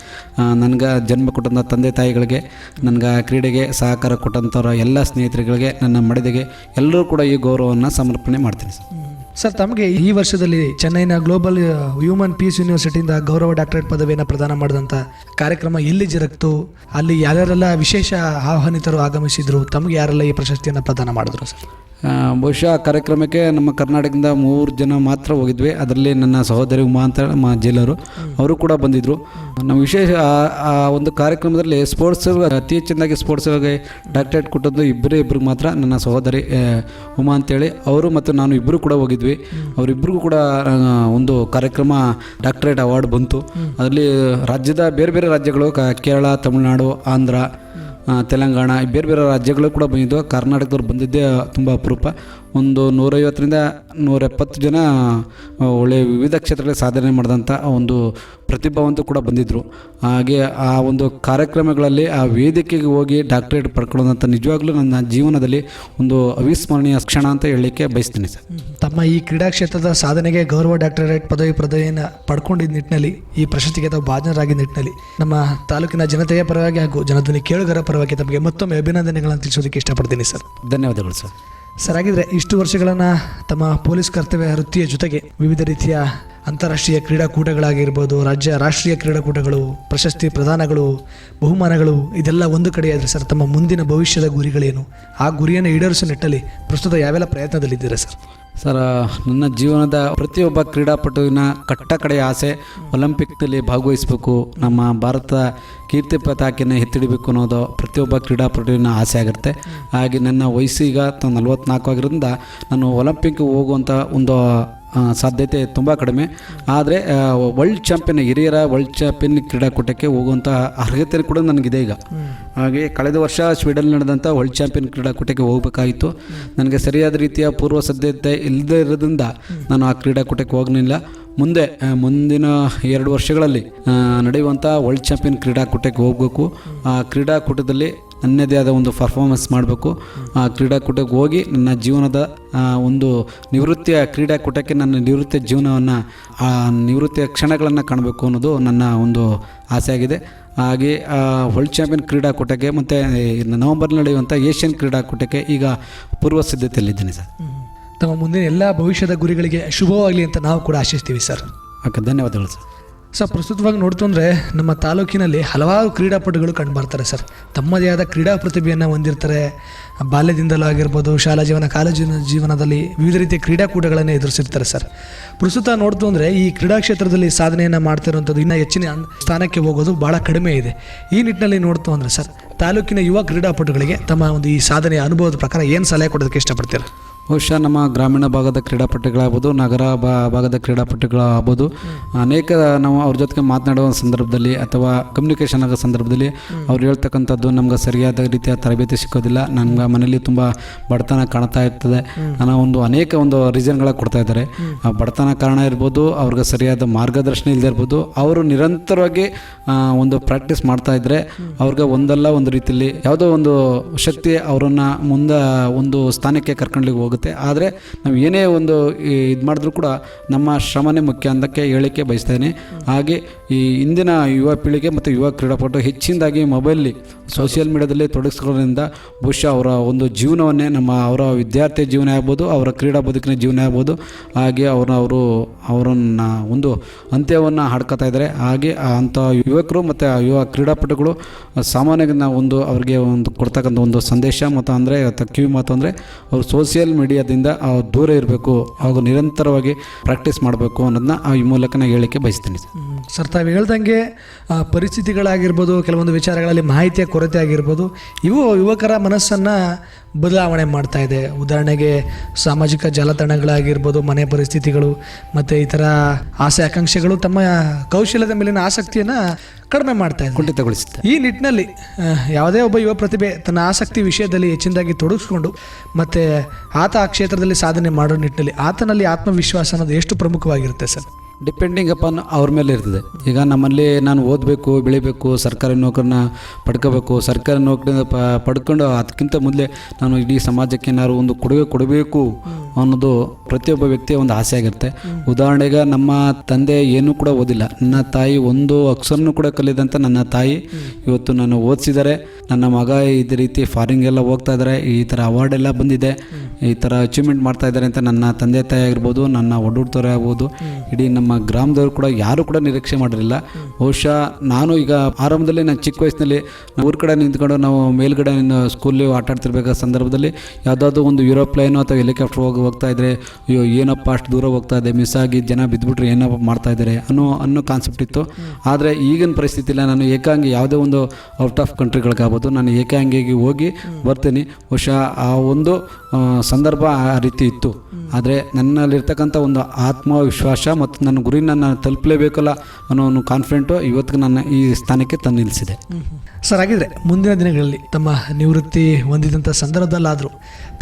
ನನಗೆ ಜನ್ಮ ಕೊಟ್ಟಂಥ ತಂದೆ ತಾಯಿಗಳಿಗೆ, ನನಗೆ ಕ್ರೀಡೆಗೆ ಸಹಕಾರ ಕೊಟ್ಟಂಥವ್ರ ಎಲ್ಲ ಸ್ನೇಹಿತರುಗಳಿಗೆ, ನನ್ನ ಮಡದಿಗೆ ಎಲ್ಲರೂ ಕೂಡ ಈ ಗೌರವವನ್ನು ಸಮರ್ಪಣೆ ಮಾಡ್ತೀನಿ ಸರ್.
ಸರ್, ತಮಗೆ ಈ ವರ್ಷದಲ್ಲಿ ಚೆನ್ನೈನ ಗ್ಲೋಬಲ್ ಹ್ಯೂಮನ್ ಪೀಸ್ ಯೂನಿವರ್ಸಿಟಿಯಿಂದ ಗೌರವ ಡಾಕ್ಟರೇಟ್ ಪದವಿಯನ್ನು ಪ್ರದಾನ ಮಾಡಿದಂಥ ಕಾರ್ಯಕ್ರಮ ಎಲ್ಲಿ ಜರುಗ್ತು. ಅಲ್ಲಿ ಯಾರ್ಯಾರೆಲ್ಲ ವಿಶೇಷ ಆಹ್ವಾನಿತರು ಆಗಮಿಸಿದ್ರು, ತಮಗೆ ಯಾರೆಲ್ಲ ಈ ಪ್ರಶಸ್ತಿಯನ್ನು ಪ್ರದಾನ ಮಾಡಿದ್ರು ಸರ್?
ಬಹುಶಃ ಕಾರ್ಯಕ್ರಮಕ್ಕೆ ನಮ್ಮ ಕರ್ನಾಟಕದಿಂದ ಮೂರು ಜನ ಮಾತ್ರ ಹೋಗಿದ್ವಿ. ಅದರಲ್ಲಿ ನನ್ನ ಸಹೋದರಿ ಉಮಾ ಅಂತ ನಮ್ಮ ಜೈಲರು. ಅವರು ಕೂಡ ಬಂದಿದ್ದರು ನಮ್ಮ ವಿಶೇಷ ಆ- ಒಂದು ಕಾರ್ಯಕ್ರಮದಲ್ಲಿ ಸ್ಪೋರ್ಟ್ಸ್ ಅತಿ ಹೆಚ್ಚಿನದಾಗಿ ಸ್ಪೋರ್ಟ್ಸ್ ಡಾಕ್ಟರೇಟ್ ಕೊಟ್ಟದ್ದು ಇಬ್ಬರೇ ಇಬ್ಬರಿಗೆ ಮಾತ್ರ. ನನ್ನ ಸಹೋದರಿ ಉಮಾ ಅಂತೇಳಿ ಅವರು ಮತ್ತು ನಾನು ಇಬ್ಬರು ಕೂಡ ಹೋಗಿದ್ವಿ. ಅವರಿಬ್ಬರಿಗೂ ಕೂಡ ಒಂದು ಕಾರ್ಯಕ್ರಮ ಡಾಕ್ಟರೇಟ್ ಅವಾರ್ಡ್ ಬಂತು. ಅದರಲ್ಲಿ ರಾಜ್ಯದ ಬೇರೆ ಬೇರೆ ರಾಜ್ಯಗಳು ಕೇರಳ, ತಮಿಳುನಾಡು, ಆಂಧ್ರ ತೆಲಂಗಾಣ ಬೇರೆ ಬೇರೆ ರಾಜ್ಯಗಳು ಕೂಡ ಬಂದಿದ್ದು. ಕರ್ನಾಟಕದವ್ರು ಬಂದಿದ್ದೇ ತುಂಬ ಅಪರೂಪ. ಒಂದು ನೂರೈವತ್ತರಿಂದ ನೂರ ಎಪ್ಪತ್ತು ಜನ ಒಳ್ಳೆಯ ವಿವಿಧ ಕ್ಷೇತ್ರಗಳಲ್ಲಿ ಸಾಧನೆ ಮಾಡಿದಂಥ ಒಂದು ಪ್ರತಿಭಾವಂತೂ ಕೂಡ ಬಂದಿದ್ದರು ಹಾಗೆ ಆ ಒಂದು ಕಾರ್ಯಕ್ರಮಗಳಲ್ಲಿ ಆ ವೇದಿಕೆಗೆ ಹೋಗಿ ಡಾಕ್ಟರೇಟ್ ಪಡ್ಕೊಳ್ಳೋದಂಥ ನಿಜವಾಗ್ಲೂ ನನ್ನ ಜೀವನದಲ್ಲಿ ಒಂದು ಅವಿಸ್ಮರಣೀಯ ಕ್ಷಣ ಅಂತ ಹೇಳಲಿಕ್ಕೆ ಬಯಸ್ತೀನಿ ಸರ್.
ತಮ್ಮ ಈ ಕ್ರೀಡಾ ಕ್ಷೇತ್ರದ ಸಾಧನೆಗೆ ಗೌರವ ಡಾಕ್ಟರೇಟ್ ಪದವಿ ಪದವಿಯನ್ನು ಪಡ್ಕೊಂಡಿದ್ದ ನಿಟ್ಟಿನಲ್ಲಿ ಈ ಪ್ರಶಸ್ತಿಗೆ ತಾವು ಭಾಜನರಾಗಿದ್ದ ನಿಟ್ಟಿನಲ್ಲಿ ನಮ್ಮ ತಾಲೂಕಿನ ಜನತೆಯ ಪರವಾಗಿ ಹಾಗೂ ಜನಧ್ವನಿ ಕೇಳುಗರ ಪರವಾಗಿ ತಮಗೆ ಮತ್ತೊಮ್ಮೆ ಅಭಿನಂದನೆಗಳನ್ನು ತಿಳಿಸೋದಕ್ಕೆ ಇಷ್ಟಪಡ್ತೀನಿ ಸರ್.
ಧನ್ಯವಾದಗಳು ಸರ್.
ಸರ್, ಹಾಗಿದ್ರೆ ಇಷ್ಟು ವರ್ಷಗಳನ್ನು ತಮ್ಮ ಪೊಲೀಸ್ ಕರ್ತವ್ಯ ವೃತ್ತಿಯ ಜೊತೆಗೆ ವಿವಿಧ ರೀತಿಯ ಅಂತಾರಾಷ್ಟ್ರೀಯ ಕ್ರೀಡಾಕೂಟಗಳಾಗಿರ್ಬೋದು, ರಾಜ್ಯ ರಾಷ್ಟ್ರೀಯ ಕ್ರೀಡಾಕೂಟಗಳು, ಪ್ರಶಸ್ತಿ ಪ್ರದಾನಗಳು, ಬಹುಮಾನಗಳು, ಇದೆಲ್ಲ ಒಂದು ಕಡೆಯಾದರೆ ಸರ್, ತಮ್ಮ ಮುಂದಿನ ಭವಿಷ್ಯದ ಗುರಿಗಳೇನು? ಆ ಗುರಿಯನ್ನು ಈಡೇರಿಸೋ ನಿಟ್ಟಲ್ಲಿ ಪ್ರಸ್ತುತ ಯಾವೆಲ್ಲ ಪ್ರಯತ್ನದಲ್ಲಿದ್ದೀರಾ ಸರ್?
ಸರ್, ನನ್ನ ಜೀವನದ ಪ್ರತಿಯೊಬ್ಬ ಕ್ರೀಡಾಪಟುವಿನ ಕಟ್ಟ ಕಡೆಯ ಆಸೆ ಒಲಿಂಪಿಕ್ನಲ್ಲಿ ಭಾಗವಹಿಸಬೇಕು, ನಮ್ಮ ಭಾರತ ಕೀರ್ತಿ ಪತಾಕೆಯನ್ನು ಎತ್ತಿಡಬೇಕು ಅನ್ನೋದು ಪ್ರತಿಯೊಬ್ಬ ಕ್ರೀಡಾಪಟುವಿನ ಆಸೆ ಆಗಿರುತ್ತೆ. ಹಾಗೆ ನನ್ನ ವಯಸ್ಸು ಈಗ ತ- ನಲವತ್ನಾಲ್ಕು ಆಗಿರೋದ್ರಿಂದ ನಾನು ಒಲಿಂಪಿಕ್ ಹೋಗುವಂಥ ಒಂದು ಸಾಧ್ಯತೆ ತುಂಬ ಕಡಿಮೆ. ಆದರೆ ವರ್ಲ್ಡ್ ಚಾಂಪಿಯನ್ ಹಿರಿಯರ ವರ್ಲ್ಡ್ ಚಾಂಪಿಯನ್ ಕ್ರೀಡಾಕೂಟಕ್ಕೆ ಹೋಗುವಂಥ ಅರ್ಹತೆ ಕೂಡ ನನಗಿದೆ ಈಗ. ಹಾಗೆ ಕಳೆದ ವರ್ಷ ಸ್ವೀಡನ್ ನಡೆದಂಥ ವರ್ಲ್ಡ್ ಚಾಂಪಿಯನ್ ಕ್ರೀಡಾಕೂಟಕ್ಕೆ ಹೋಗಬೇಕಾಗಿತ್ತು. ನನಗೆ ಸರಿಯಾದ ರೀತಿಯ ಪೂರ್ವ ಸಾಧ್ಯತೆ ಇಲ್ಲದೇ ಇರೋದ್ರಿಂದ ನಾನು ಆ ಕ್ರೀಡಾಕೂಟಕ್ಕೆ ಹೋಗಲಿಲ್ಲ. ಮುಂದೆ ಮುಂದಿನ ಎರಡು ವರ್ಷಗಳಲ್ಲಿ ನಡೆಯುವಂಥ ವರ್ಲ್ಡ್ ಚಾಂಪಿಯನ್ ಕ್ರೀಡಾಕೂಟಕ್ಕೆ ಹೋಗಬೇಕು. ಆ ಕ್ರೀಡಾಕೂಟದಲ್ಲಿ ನನ್ನದೇ ಆದ ಒಂದು ಪರ್ಫಾರ್ಮೆನ್ಸ್ ಮಾಡಬೇಕು. ಆ ಕ್ರೀಡಾಕೂಟಕ್ಕೆ ಹೋಗಿ ನನ್ನ ಜೀವನದ ಒಂದು ನಿವೃತ್ತಿಯ ಕ್ರೀಡಾಕೂಟಕ್ಕೆ ನನ್ನ ನಿವೃತ್ತಿಯ ಜೀವನವನ್ನು ಆ ನಿವೃತ್ತಿಯ ಕ್ಷಣಗಳನ್ನು ಕಾಣಬೇಕು ಅನ್ನೋದು ನನ್ನ ಒಂದು ಆಸೆ ಆಗಿದೆ. ಹಾಗೆ ವರ್ಲ್ಡ್ ಚಾಂಪಿಯನ್ ಕ್ರೀಡಾಕೂಟಕ್ಕೆ ಮತ್ತು ನವೆಂಬರ್ ನಡೆಯುವಂಥ ಏಷ್ಯನ್ ಕ್ರೀಡಾಕೂಟಕ್ಕೆ ಈಗ ಪೂರ್ವ ಸಿದ್ಧತೆಯಲ್ಲಿದ್ದೀನಿ ಸರ್.
ತಮ್ಮ ಮುಂದಿನ ಎಲ್ಲ ಭವಿಷ್ಯದ ಗುರಿಗಳಿಗೆ ಶುಭವಾಗಲಿ ಅಂತ ನಾವು ಕೂಡ ಆಶಿಸ್ತೀವಿ ಸರ್.
ಓಕೆ ಧನ್ಯವಾದಗಳು ಸರ್.
ಸರ್ ಪ್ರಸ್ತುತವಾಗಿ ನೋಡ್ತು ಅಂದರೆ ನಮ್ಮ ತಾಲೂಕಿನಲ್ಲಿ ಹಲವಾರು ಕ್ರೀಡಾಪಟುಗಳು ಕಂಡು ಬರ್ತಾರೆ ಸರ್. ತಮ್ಮದೇ ಆದ ಕ್ರೀಡಾ ಪ್ರತಿಭೆಯನ್ನು ಹೊಂದಿರ್ತಾರೆ. ಬಾಲ್ಯದಿಂದಲೂ ಆಗಿರ್ಬೋದು, ಶಾಲಾ ಜೀವನ ಕಾಲೇಜಿನ ಜೀವನದಲ್ಲಿ ವಿವಿಧ ರೀತಿಯ ಕ್ರೀಡಾಕೂಟಗಳನ್ನು ಎದುರಿಸಿರ್ತಾರೆ ಸರ್. ಪ್ರಸ್ತುತ ನೋಡ್ತು ಅಂದರೆ ಈ ಕ್ರೀಡಾ ಕ್ಷೇತ್ರದಲ್ಲಿ ಸಾಧನೆಯನ್ನು ಮಾಡ್ತಿರುವಂಥದ್ದು ಇನ್ನೂ ಹೆಚ್ಚಿನ ಸ್ಥಾನಕ್ಕೆ ಹೋಗೋದು ಭಾಳ ಕಡಿಮೆ ಇದೆ. ಈ ನಿಟ್ಟಿನಲ್ಲಿ ನೋಡ್ತು ಅಂದರೆ ಸರ್, ತಾಲೂಕಿನ ಯುವ ಕ್ರೀಡಾಪಟುಗಳಿಗೆ ತಮ್ಮ ಒಂದು ಈ ಸಾಧನೆಯ ಅನುಭವದ ಪ್ರಕಾರ ಏನು ಸಲಹೆ ಕೊಡೋದಕ್ಕೆ ಇಷ್ಟಪಡ್ತೀರಾ?
ಬಹುಶಃ ನಮ್ಮ ಗ್ರಾಮೀಣ ಭಾಗದ ಕ್ರೀಡಾಪಟುಗಳಾಗ್ಬೋದು, ನಗರ ಭಾಗದ ಕ್ರೀಡಾಪಟುಗಳಾಗ್ಬೋದು, ಅನೇಕ ನಾವು ಅವ್ರ ಜೊತೆಗೆ ಮಾತನಾಡುವ ಸಂದರ್ಭದಲ್ಲಿ ಅಥವಾ ಕಮ್ಯುನಿಕೇಷನ್ ಆಗೋ ಸಂದರ್ಭದಲ್ಲಿ ಅವ್ರು ಹೇಳ್ತಕ್ಕಂಥದ್ದು ನಮ್ಗೆ ಸರಿಯಾದ ರೀತಿಯ ತರಬೇತಿ ಸಿಕ್ಕೋದಿಲ್ಲ. ನಮ್ಗೆ ಮನೇಲಿ ತುಂಬ ಬಡತನ ಕಾಣ್ತಾ ಇರ್ತದೆ. ಅನ್ನೋ ಒಂದು ಅನೇಕ ಒಂದು ರೀಸನ್ಗಳ ಕೊಡ್ತಾ ಇದ್ದಾರೆ. ಆ ಬಡತನ ಕಾರಣ ಇರ್ಬೋದು, ಅವ್ರಿಗೆ ಸರಿಯಾದ ಮಾರ್ಗದರ್ಶನ ಇಲ್ಲದೆ ಇರ್ಬೋದು, ಅವರು ನಿರಂತರವಾಗಿ ಒಂದು ಪ್ರಾಕ್ಟೀಸ್ ಮಾಡ್ತಾ ಇದ್ದರೆ ಅವ್ರಿಗೆ ಒಂದಲ್ಲ ಒಂದು ರೀತಿಯಲ್ಲಿ ಯಾವುದೋ ಒಂದು ಶಕ್ತಿ ಅವರನ್ನು ಮುಂದೆ ಒಂದು ಸ್ಥಾನಕ್ಕೆ ಕರ್ಕೊಂಡ್ಲಿಕ್ಕೆ ಹೋಗುತ್ತೆ. ಆದರೆ ನಾವು ಏನೇ ಒಂದು ಇದು ಮಾಡಿದ್ರೂ ಕೂಡ ನಮ್ಮ ಶ್ರಮನೇ ಮುಖ್ಯ ಅಂದಕ್ಕೆ ಹೇಳಿಕೆ ಬಯಸ್ತೇನೆ ಹಾಗೆ ಈ ಇಂದಿನ ಯುವ ಪೀಳಿಗೆ ಮತ್ತು ಯುವ ಕ್ರೀಡಾಪಟು ಹೆಚ್ಚಿನದಾಗಿ ಮೊಬೈಲ್ಲಿ ಸೋಷಿಯಲ್ ಮೀಡಿಯಾದಲ್ಲಿ ತೊಡಗಿಸ್ಕೊಳ್ಳೋದ್ರಿಂದ ಬಹುಶಃ ಅವರ ಒಂದು ಜೀವನವನ್ನೇ ನಮ್ಮ ಅವರ ವಿದ್ಯಾರ್ಥಿ ಜೀವನ ಆಗ್ಬೋದು, ಅವರ ಕ್ರೀಡಾ ಬದುಕಿನ ಜೀವನ ಆಗ್ಬೋದು. ಹಾಗೆ ಅವ್ರನ್ನ ಅವರು ಅವರನ್ನು ಒಂದು ಅಂತ್ಯವನ್ನು ಹಾಡ್ಕೊತಾ ಇದ್ದಾರೆ. ಹಾಗೆ ಅಂಥ ಯುವಕರು ಮತ್ತು ಆ ಯುವ ಕ್ರೀಡಾಪಟುಗಳು ಸಾಮಾನ್ಯ ಒಂದು ಅವ್ರಿಗೆ ಒಂದು ಕೊಡ್ತಕ್ಕಂಥ ಒಂದು ಸಂದೇಶ ಮತ್ತು ಅಂದರೆ ಕಿವಿ ಮಾತು ಅಂದರೆ ಅವರು ಸೋಷಿಯಲ್ ಮೀಡಿಯಾದಿಂದ ದೂರ ಇರಬೇಕು ಹಾಗೂ ನಿರಂತರವಾಗಿ ಪ್ರಾಕ್ಟೀಸ್ ಮಾಡಬೇಕು ಅನ್ನೋದನ್ನ ಈ ಮೂಲಕ ನಾನು ಹೇಳಲಿಕ್ಕೆ ಬಯಸ್ತೀನಿ ಸರ್.
ತಾವು ಹೇಳ್ದಂಗೆ ಪರಿಸ್ಥಿತಿಗಳಾಗಿರ್ಬೋದು, ಕೆಲವೊಂದು ವಿಚಾರಗಳಲ್ಲಿ ಮಾಹಿತಿಯ ಕೊರತೆ ಆಗಿರ್ಬೋದು, ಇವು ಯುವಕರ ಮನಸ್ಸನ್ನು ಬದಲಾವಣೆ ಮಾಡ್ತಾ ಇದೆ. ಉದಾಹರಣೆಗೆ ಸಾಮಾಜಿಕ ಜಾಲತಾಣಗಳಾಗಿರ್ಬೋದು, ಮನೆ ಪರಿಸ್ಥಿತಿಗಳು, ಮತ್ತು ಇತರ ಆಸೆ ಆಕಾಂಕ್ಷೆಗಳು ತಮ್ಮ ಕೌಶಲ್ಯದ ಮೇಲಿನ ಆಸಕ್ತಿಯನ್ನು ಕಡಿಮೆ ಮಾಡ್ತಾ ಇದೆ
ಕುಂಠಿತಗೊಳಿಸುತ್ತೆ.
ಈ ನಿಟ್ಟಿನಲ್ಲಿ ಯಾವುದೇ ಒಬ್ಬ ಯುವ ಪ್ರತಿಭೆ ತನ್ನ ಆಸಕ್ತಿ ವಿಷಯದಲ್ಲಿ ಹೆಚ್ಚಿನದಾಗಿ ತೊಡಗಿಸ್ಕೊಂಡು ಮತ್ತು ಆತ ಆ ಕ್ಷೇತ್ರದಲ್ಲಿ ಸಾಧನೆ ಮಾಡೋ ನಿಟ್ಟಿನಲ್ಲಿ ಆತನಲ್ಲಿ ಆತ್ಮವಿಶ್ವಾಸ ಅನ್ನೋದು ಎಷ್ಟು ಪ್ರಮುಖವಾಗಿರುತ್ತೆ ಸರ್?
ಡಿಪೆಂಡಿಂಗ್ ಅಪಾನ್ ಅವ್ರ ಮೇಲೆ ಇರ್ತದೆ. ಈಗ ನಮ್ಮಲ್ಲಿ ನಾನು ಓದಬೇಕು, ಬೆಳಿಬೇಕು, ಸರ್ಕಾರಿ ನೌಕರನ್ನ ಪಡ್ಕೋಬೇಕು, ಸರ್ಕಾರಿ ನೌಕರಿ ಪ, ಪಡ್ಕೊಂಡು ಅದಕ್ಕಿಂತ ಮೊದಲೇ ನಾನು ಇಡೀ ಸಮಾಜಕ್ಕೆ ಏನಾದ್ರು ಒಂದು ಕೊಡುಗೆ ಕೊಡಬೇಕು ಅನ್ನೋದು ಪ್ರತಿಯೊಬ್ಬ ವ್ಯಕ್ತಿಯ ಒಂದು ಆಸೆ ಆಗಿರುತ್ತೆ ಉದಾಹರಣೆಗೆ ನಮ್ಮ ತಂದೆ ಏನೂ ಕೂಡ ಓದಿಲ್ಲ. ನನ್ನ ತಾಯಿ ಒಂದು ಅಕ್ಷರನೂ ಕೂಡ ಕಲಿದಂತ ನನ್ನ ತಾಯಿ ಇವತ್ತು ನಾನು ಓದಿಸಿದರೆ ನನ್ನ ಮಗ ಇದೇ ರೀತಿ ಫಾರಿನ್ಗೆಲ್ಲ ಹೋಗ್ತಾ ಇದ್ದಾರೆ. ಈ ಥರ ಅವಾರ್ಡ್ ಎಲ್ಲ ಬಂದಿದೆ. ಈ ಥರ ಅಚೀವ್ಮೆಂಟ್ ಮಾಡ್ತಾ ಇದ್ದಾರೆ ಅಂತ ನನ್ನ ತಂದೆ ತಾಯಿ ಆಗಿರ್ಬೋದು, ನನ್ನ ಒಡ್ಡೂಡ್ತವರೇ ಆಗ್ಬೋದು, ಇಡೀ ನಮ್ಮ ಗ್ರಾಮದವ್ರು ಕೂಡ ಯಾರು ಕೂಡ ನಿರೀಕ್ಷೆ ಮಾಡಿರಲಿಲ್ಲ. ಬಹುಶಃ ನಾನು ಈಗ ಆರಂಭದಲ್ಲಿ ನಾನು ಚಿಕ್ಕ ವಯಸ್ಸಿನಲ್ಲಿ ಊರ ಕಡೆ ನಿಂತ್ಕೊಂಡು ನಾವು ಮೇಲ್ಗಡೆ ಸ್ಕೂಲಲ್ಲಿ ಆಟ ಆಡ್ತಿರ್ಬೇಕಾದ ಸಂದರ್ಭದಲ್ಲಿ ಯಾವುದಾದ್ರು ಒಂದು ಯುರೋಪ್ಲೇನು ಅಥವಾ ಹೆಲಿಕಾಪ್ಟರ್ ಹೋಗಿ ಹೋಗ್ತಾ ಇದ್ರೆ, ಅಯ್ಯೋ, ಏನಪ್ಪ ಅಷ್ಟು ದೂರ ಹೋಗ್ತಾ ಇದೆ ಮಿಸ್ ಆಗಿ ಜನ ಬಿದ್ದುಬಿಟ್ರೆ ಏನಪ್ಪ ಮಾಡ್ತಾ ಇದ್ದಾರೆ ಅನ್ನೋ ಅನ್ನೋ ಕಾನ್ಸೆಪ್ಟ್ ಇತ್ತು. ಆದರೆ ಈಗಿನ ಪರಿಸ್ಥಿತಿಯಲ್ಲಿ ನಾನು ಏಕಾಂಗಿ ಯಾವುದೇ ಒಂದು ಔಟ್ ಆಫ್ ಕಂಟ್ರಿಗಳಿಗಾಗ್ಬೋದು ನಾನು ಏಕಾಂಗಿಗೆ ಹೋಗಿ ಬರ್ತೀನಿ. ಬಹುಶಃ ಆ ಒಂದು ಸಂದರ್ಭ ಆ ರೀತಿ ಇತ್ತು. ಆದರೆ ನನ್ನಲ್ಲಿರ್ತಕ್ಕಂಥ ಒಂದು ಆತ್ಮವಿಶ್ವಾಸ ಮತ್ತು ನನ್ನ ಗುರಿನ ನಾನು ತಲುಪಲೇಬೇಕಲ್ಲ ಅನ್ನೋ ಒಂದು ಕಾನ್ಫಿಡೆಂಟು ಇವತ್ತಿಗೆ ನನ್ನ ಈ ಸ್ಥಾನಕ್ಕೆ ತಂದು ನಿಲ್ಲಿಸಿದೆ.
ಸರ್, ಹಾಗಿದ್ರೆ ಮುಂದಿನ ದಿನಗಳಲ್ಲಿ ತಮ್ಮ ನಿವೃತ್ತಿ ಹೊಂದಿದಂಥ ಸಂದರ್ಭದಲ್ಲಾದರೂ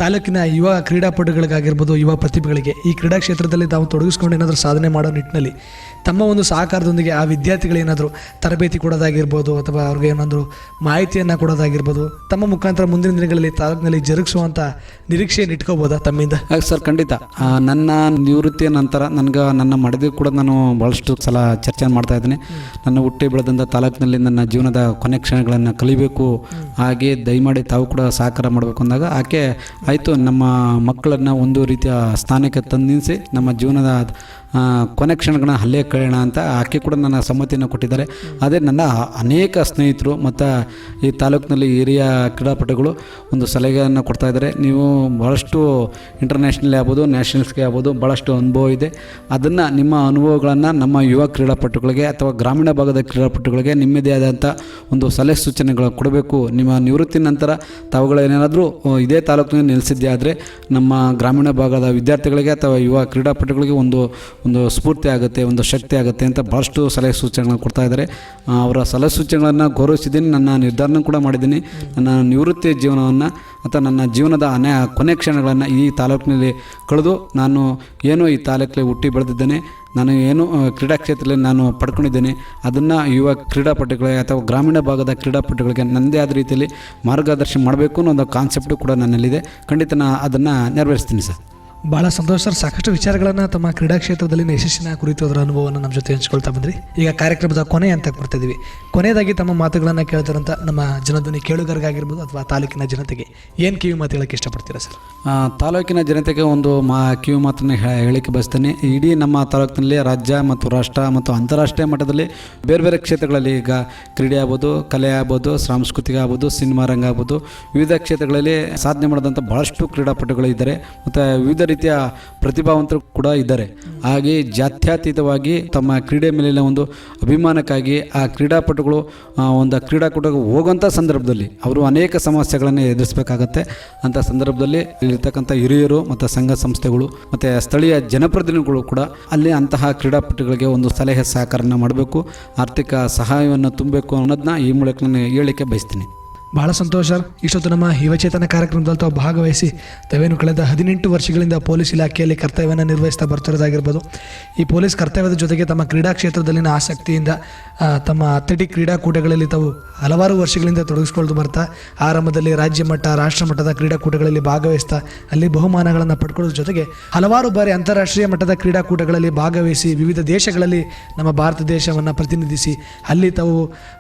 ತಾಲೂಕಿನ ಯುವ ಕ್ರೀಡಾಪಟುಗಳಿಗಾಗಿರ್ಬೋದು, ಯುವ ಪ್ರತಿಭೆಗಳಿಗೆ ಈ ಕ್ರೀಡಾ ಕ್ಷೇತ್ರದಲ್ಲಿ ತಾವು ತೊಡಗಿಸ್ಕೊಂಡು ಏನಾದರೂ ಸಾಧನೆ ಮಾಡೋ ನಿಟ್ಟಿನಲ್ಲಿ ತಮ್ಮ ಒಂದು ಸಹಕಾರದೊಂದಿಗೆ ಆ ವಿದ್ಯಾರ್ಥಿಗಳೇನಾದರೂ ತರಬೇತಿ ಕೊಡೋದಾಗಿರ್ಬೋದು ಅಥವಾ ಅವ್ರಿಗೆ ಏನಾದರೂ ಮಾಹಿತಿಯನ್ನು ಕೊಡೋದಾಗಿರ್ಬೋದು, ತಮ್ಮ ಮುಖಾಂತರ ಮುಂದಿನ ದಿನಗಳಲ್ಲಿ ತಾಲೂಕಿನಲ್ಲಿ ಜರುಗಿಸುವಂಥ ನಿರೀಕ್ಷೆಯನ್ನು ಇಟ್ಕೋಬೋದಾ ತಮ್ಮಿಂದ?
ಸರ್, ಖಂಡಿತ. ನನ್ನ ನಿವೃತ್ತಿಯ ನಂತರ ನನಗೆ ನನ್ನ ಮಡದಿ ಕೂಡ ನಾನು ಭಾಳಷ್ಟು ಸಲ ಚರ್ಚೆ ಮಾಡ್ತಾ ಇದ್ದೀನಿ. ನನ್ನ ಹುಟ್ಟಿ ಬೆಳೆದಂಥ ತಾಲೂಕಿನಲ್ಲಿ ನನ್ನ ಜೀವನದ ಕೊನೆ ಕ್ಷಣಗಳನ್ನು ಕಲಿಬೇಕು. ಹಾಗೆ ದಯಮಾಡಿ ತಾವು ಕೂಡ ಸಹಕಾರ ಮಾಡಬೇಕು ಅಂದಾಗ ಆಕೆ ಆಯಿತು ನಮ್ಮ ಮಕ್ಕಳನ್ನು ಒಂದು ರೀತಿಯ ಸ್ಥಾನಕ್ಕೆ ತಂದು ನಿಲ್ಲಿಸಿ ನಮ್ಮ ಜೀವನದ ಕೊನೆ ಹಲ್ಲೆ ಕಳೆಯೋಣ ಅಂತ ಆಕೆ ಕೂಡ ನನ್ನ ಸಮ್ಮತಿಯನ್ನು ಕೊಟ್ಟಿದ್ದಾರೆ. ಅದೇ ನನ್ನ ಅನೇಕ ಸ್ನೇಹಿತರು ಮತ್ತು ಈ ತಾಲೂಕಿನಲ್ಲಿ ಹಿರಿಯ ಕ್ರೀಡಾಪಟುಗಳು ಒಂದು ಸಲಹೆಯನ್ನು ಕೊಡ್ತಾ ಇದ್ದಾರೆ. ನೀವು ಭಾಳಷ್ಟು ಇಂಟರ್ನ್ಯಾಷನಲ್ ಆಗ್ಬೋದು ನ್ಯಾಷನಲ್ಸ್ಗೆ ಆಗ್ಬೋದು ಭಾಳಷ್ಟು ಅನುಭವ ಇದೆ. ಅದನ್ನು ನಿಮ್ಮ ಅನುಭವಗಳನ್ನು ನಮ್ಮ ಯುವ ಕ್ರೀಡಾಪಟುಗಳಿಗೆ ಅಥವಾ ಗ್ರಾಮೀಣ ಭಾಗದ ಕ್ರೀಡಾಪಟುಗಳಿಗೆ ನಿಮ್ಮದೇ ಆದಂಥ ಒಂದು ಸಲಹೆ ಸೂಚನೆಗಳನ್ನು ಕೊಡಬೇಕು. ನಿಮ್ಮ ನಿವೃತ್ತಿ ನಂತರ ತಾವುಗಳೇನಾದರೂ ಇದೇ ತಾಲೂಕಿನಲ್ಲಿ ನೆಲೆಸಿದ್ದೇ ಆದರೆ ನಮ್ಮ ಗ್ರಾಮೀಣ ಭಾಗದ ವಿದ್ಯಾರ್ಥಿಗಳಿಗೆ ಅಥವಾ ಯುವ ಕ್ರೀಡಾಪಟುಗಳಿಗೆ ಒಂದು ಒಂದು ಸ್ಫೂರ್ತಿ ಆಗುತ್ತೆ, ಒಂದು ಶಕ್ತಿ ಆಗುತ್ತೆ ಅಂತ ಭಾಳಷ್ಟು ಸಲಹೆ ಸೂಚನೆಗಳನ್ನು ಕೊಡ್ತಾ ಇದ್ದಾರೆ. ಅವರ ಸಲಹೆ ಸೂಚನೆಗಳನ್ನು ಗೌರವಿಸಿದ್ದೀನಿ ನನ್ನ ನಿರ್ಧಾರನೂ ಕೂಡ ಮಾಡಿದ್ದೀನಿ. ನನ್ನ ನಿವೃತ್ತಿ ಜೀವನವನ್ನು ಅಥವಾ ನನ್ನ ಜೀವನದ ಅನೇ ಕೊನೆ ಕ್ಷಣಗಳನ್ನು ಈ ತಾಲೂಕಿನಲ್ಲಿ ಕಳೆದು ನಾನು ಏನು ಈ ತಾಲೂಕಲ್ಲಿ ಹುಟ್ಟಿ ಬೆಳೆದಿದ್ದೇನೆ, ನಾನು ಏನು ಕ್ರೀಡಾ ಕ್ಷೇತ್ರದಲ್ಲಿ ನಾನು ಪಡ್ಕೊಂಡಿದ್ದೇನೆ, ಅದನ್ನು ಯುವ ಕ್ರೀಡಾಪಟುಗಳಿಗೆ ಅಥವಾ ಗ್ರಾಮೀಣ ಭಾಗದ ಕ್ರೀಡಾಪಟುಗಳಿಗೆ ನನ್ನದೇ ಆದ ರೀತಿಯಲ್ಲಿ ಮಾರ್ಗದರ್ಶನ ಮಾಡಬೇಕು ಅನ್ನೋ ಒಂದು ಕಾನ್ಸೆಪ್ಟು ಕೂಡ ನನ್ನಲ್ಲಿದೆ. ಖಂಡಿತ ನಾನು ಅದನ್ನು ನೆರವೇರಿಸ್ತೀನಿ ಸರ್.
ಭಾಳ ಸಂತೋಷ ಸರ್. ಸಾಕಷ್ಟು ವಿಚಾರಗಳನ್ನು ತಮ್ಮ ಕ್ರೀಡಾ ಕ್ಷೇತ್ರದಲ್ಲಿನ ಯಶಸ್ಸಿನ ಕುರಿತು ಅದರ ಅನುಭವವನ್ನು ನಮ್ಮ ಜೊತೆ ಹಂಚ್ಕೊಳ್ತಾ ಬಂದ್ರಿ. ಈಗ ಕಾರ್ಯಕ್ರಮದ ಕೊನೆ ಅಂತ ಬರ್ತಿದ್ವಿ. ಕೊನೆಯದಾಗಿ ತಮ್ಮ ಮಾತುಗಳನ್ನು ಕೇಳ್ತಾರಂತ ನಮ್ಮ ಜನಧ್ವನಿ ಕೇಳುಗರಿಗಾಗಿರ್ಬೋದು ಅಥವಾ ತಾಲೂಕಿನ ಜನತೆಗೆ ಏನು ಕಿವಿ ಮಾತು ಹೇಳಕ್ಕೆ ಇಷ್ಟಪಡ್ತೀರಾ ಸರ್?
ತಾಲೂಕಿನ ಜನತೆಗೆ ಒಂದು ಮಾ, ಕಿವಿ ಮಾತನ್ನು ಹೇಳಿಕೆ ಬಯಸ್ತೇನೆ. ಇಡೀ ನಮ್ಮ ತಾಲೂಕಿನಲ್ಲಿ ರಾಜ್ಯ ಮತ್ತು ರಾಷ್ಟ್ರ ಮತ್ತು ಅಂತಾರಾಷ್ಟ್ರೀಯ ಮಟ್ಟದಲ್ಲಿ ಬೇರೆ ಬೇರೆ ಕ್ಷೇತ್ರಗಳಲ್ಲಿ ಈಗ ಕ್ರೀಡೆ ಆಗ್ಬೋದು, ಕಲೆ ಆಗ್ಬೋದು, ಸಾಂಸ್ಕೃತಿಕ ಆಗ್ಬೋದು, ಸಿನಿಮಾ ರಂಗ ಆಗ್ಬೋದು. ವಿವಿಧ ಕ್ಷೇತ್ರಗಳಲ್ಲಿ ಸಾಧನೆ ಮಾಡಿದಂಥ ಭಾಳಷ್ಟು ಕ್ರೀಡಾಪಟುಗಳು ಇದ್ದಾರೆ. ಮತ್ತು ವಿವಿಧ ರೀತಿಯ ಪ್ರತಿಭಾವಂತರು ಕೂಡ ಇದ್ದಾರೆ. ಹಾಗೆ ಜಾತ್ಯತೀತವಾಗಿ ತಮ್ಮ ಕ್ರೀಡೆ ಮೇಲಿನ ಒಂದು ಅಭಿಮಾನಕ್ಕಾಗಿ ಆ ಕ್ರೀಡಾಪಟುಗಳು ಒಂದು ಕ್ರೀಡಾಕೂಟಕ್ಕೆ ಹೋಗುವಂಥ ಸಂದರ್ಭದಲ್ಲಿ ಅವರು ಅನೇಕ ಸಮಸ್ಯೆಗಳನ್ನು ಎದುರಿಸಬೇಕಾಗತ್ತೆ. ಅಂಥ ಸಂದರ್ಭದಲ್ಲಿ ಇಲ್ಲಿರ್ತಕ್ಕಂಥ ಹಿರಿಯರು ಮತ್ತು ಸಂಘ ಸಂಸ್ಥೆಗಳು ಮತ್ತು ಸ್ಥಳೀಯ ಜನಪ್ರತಿನಿಧಿಗಳು ಕೂಡ ಅಲ್ಲಿ ಅಂತಹ ಕ್ರೀಡಾಪಟುಗಳಿಗೆ ಒಂದು ಸಲಹೆ ಸಹಕಾರನ ಮಾಡಬೇಕು. ಆರ್ಥಿಕ ಸಹಾಯವನ್ನು ತುಂಬಬೇಕು ಅನ್ನೋದನ್ನ ಈ ಮೂಲಕ ನಾನು ಹೇಳಿಕೆ ಬಯಸ್ತೀನಿ.
ಬಹಳ ಸಂತೋಷ. ಸರ್ ಇಷ್ಟೊತ್ತು ನಮ್ಮ ಯುವಚೇತನ ಕಾರ್ಯಕ್ರಮದಲ್ಲಿ ತಾವು ಭಾಗವಹಿಸಿ ತಾವೇನು ಕಳೆದ ಹದಿನೆಂಟು ವರ್ಷಗಳಿಂದ ಪೊಲೀಸ್ ಇಲಾಖೆಯಲ್ಲಿ ಕರ್ತವ್ಯವನ್ನು ನಿರ್ವಹಿಸ್ತಾ ಬರ್ತಿರೋದಾಗಿರ್ಬೋದು. ಈ ಪೊಲೀಸ್ ಕರ್ತವ್ಯದ ಜೊತೆಗೆ ತಮ್ಮ ಕ್ರೀಡಾ ಕ್ಷೇತ್ರದಲ್ಲಿನ ಆಸಕ್ತಿಯಿಂದ ತಮ್ಮ ಅಥ್ಲೆಟಿಕ್ ಕ್ರೀಡಾಕೂಟಗಳಲ್ಲಿ ತಾವು ಹಲವಾರು ವರ್ಷಗಳಿಂದ ತೊಡಗಿಸ್ಕೊಳ್ದು ಬರ್ತಾ, ಆರಂಭದಲ್ಲಿ ರಾಜ್ಯ ಮಟ್ಟ, ರಾಷ್ಟ್ರ ಮಟ್ಟದ ಕ್ರೀಡಾಕೂಟಗಳಲ್ಲಿ ಭಾಗವಹಿಸ್ತಾ, ಅಲ್ಲಿ ಬಹುಮಾನಗಳನ್ನು ಪಡ್ಕೊಳ್ಳೋದ್ರ ಜೊತೆಗೆ ಹಲವಾರು ಬಾರಿ ಅಂತಾರಾಷ್ಟ್ರೀಯ ಮಟ್ಟದ ಕ್ರೀಡಾಕೂಟಗಳಲ್ಲಿ ಭಾಗವಹಿಸಿ ವಿವಿಧ ದೇಶಗಳಲ್ಲಿ ನಮ್ಮ ಭಾರತ ದೇಶವನ್ನು ಪ್ರತಿನಿಧಿಸಿ ಅಲ್ಲಿ ತಾವು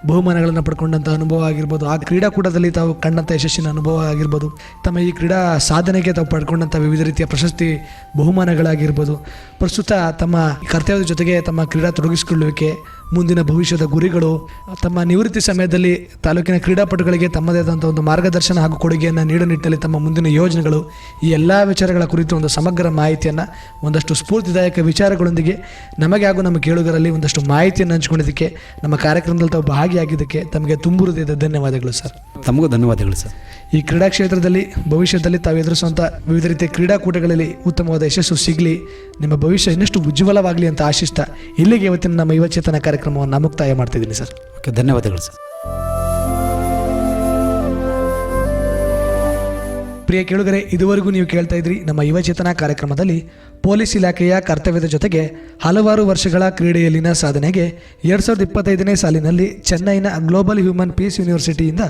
ಬಹುಮಾನಗಳನ್ನು ಪಡ್ಕೊಂಡಂಥ ಅನುಭವ ಆಗಿರ್ಬೋದು. ಆ ಕ್ರೀಡಾಕೂಟದಲ್ಲಿ ತಾವು ಕಂಡಂಥ ಯಶಸ್ಸಿನ ಅನುಭವ ಆಗಿರ್ಬೋದು. ತಮ್ಮ ಈ ಕ್ರೀಡಾ ಸಾಧನೆಗೆ ತಾವು ಪಡ್ಕೊಂಡಂಥ ವಿವಿಧ ರೀತಿಯ ಪ್ರಶಸ್ತಿ ಬಹುಮಾನಗಳಾಗಿರ್ಬೋದು. ಪ್ರಸ್ತುತ ತಮ್ಮ ಕರ್ತವ್ಯದ ಜೊತೆಗೆ ತಮ್ಮ ಕ್ರೀಡಾ ತೊಡಗಿಸಿಕೊಳ್ಳುವಿಕೆ ಮುಂದಿನ ಭವಿಷ್ಯದ ಗುರಿಗಳು ತಮ್ಮ ನಿವೃತ್ತಿ ಸಮಯದಲ್ಲಿ ತಾಲೂಕಿನ ಕ್ರೀಡಾಪಟುಗಳಿಗೆ ತಮ್ಮದೇ ಆದಂಥ ಒಂದು ಮಾರ್ಗದರ್ಶನ ಹಾಗೂ ಕೊಡುಗೆಯನ್ನು ನೀಡೋ ನಿಟ್ಟಿನಲ್ಲಿ ತಮ್ಮ ಮುಂದಿನ ಯೋಜನೆಗಳು ಈ ಎಲ್ಲ ವಿಚಾರಗಳ ಕುರಿತು ಒಂದು ಸಮಗ್ರ ಮಾಹಿತಿಯನ್ನು ಒಂದಷ್ಟು ಸ್ಫೂರ್ತಿದಾಯಕ ವಿಚಾರಗಳೊಂದಿಗೆ ನಮಗೆ ಹಾಗೂ ನಮ್ಮ ಕೇಳುಗರಲ್ಲಿ ಒಂದಷ್ಟು ಮಾಹಿತಿಯನ್ನು ಹಂಚ್ಕೊಂಡಿದ್ದಕ್ಕೆ ನಮ್ಮ ಕಾರ್ಯಕ್ರಮದಲ್ಲಿ ತಾವು ಭಾಗಿಯಾಗಿದ್ದಕ್ಕೆ ತಮಗೆ ತುಂಬು ಹೃದಯದ ಧನ್ಯವಾದಗಳು ಸರ್.
ತಮಗೂ ಧನ್ಯವಾದಗಳು ಸರ್.
ಈ ಕ್ರೀಡಾ ಕ್ಷೇತ್ರದಲ್ಲಿ ಭವಿಷ್ಯದಲ್ಲಿ ತಾವು ಎದುರಿಸುವಂಥ ವಿವಿಧ ರೀತಿಯ ಕ್ರೀಡಾಕೂಟಗಳಲ್ಲಿ ಉತ್ತಮವಾದ ಯಶಸ್ಸು ಸಿಗಲಿ ನಿಮ್ಮ ಭವಿಷ್ಯ ಇನ್ನಷ್ಟು ಉಜ್ವಲವಾಗಲಿ ಅಂತ ಆಶಿಸ್ತಾ ಇಲ್ಲಿಗೆ ಇವತ್ತಿನ ನಮ್ಮ ಯುವಚೇತನ ಕಾರ್ಯಕ್ರಮವನ್ನು ಮುಕ್ತಾಯ ಮಾಡ್ತಿದ್ದೀನಿ ಸರ್.
ಓಕೆ ಧನ್ಯವಾದಗಳು ಸರ್.
ಪ್ರಿಯ ಕೇಳುಗರೆ ಇದುವರೆಗೂ ನೀವು ಕೇಳ್ತಾ ಇದ್ರಿ ನಮ್ಮ ಯುವಚೇತನ ಕಾರ್ಯಕ್ರಮದಲ್ಲಿ ಪೊಲೀಸ್ ಇಲಾಖೆಯ ಕರ್ತವ್ಯದ ಜೊತೆಗೆ ಹಲವಾರು ವರ್ಷಗಳ ಕ್ರೀಡೆಯಲ್ಲಿನ ಸಾಧನೆಗೆ ಎರಡು ಸಾವಿರದ ಇಪ್ಪತ್ತೈದನೇ ಸಾಲಿನಲ್ಲಿ ಚೆನ್ನೈನ ಗ್ಲೋಬಲ್ ಹ್ಯೂಮನ್ ಪೀಸ್ ಯೂನಿವರ್ಸಿಟಿಯಿಂದ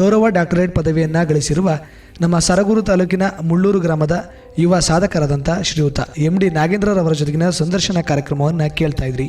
ಗೌರವ ಡಾಕ್ಟರೇಟ್ ಪದವಿಯನ್ನು ಗಳಿಸಿರುವ ನಮ್ಮ ಸರಗೂರು ತಾಲೂಕಿನ ಮುಳ್ಳೂರು ಗ್ರಾಮದ ಯುವ ಸಾಧಕರಾದಂಥ ಶ್ರೀಯುತ ಎಂ ಡಿ ನಾಗೇಂದ್ರರವರ ಜೊತೆಗಿನ ಸಂದರ್ಶನ ಕಾರ್ಯಕ್ರಮವನ್ನು ಕೇಳ್ತಾ ಇದ್ರಿ.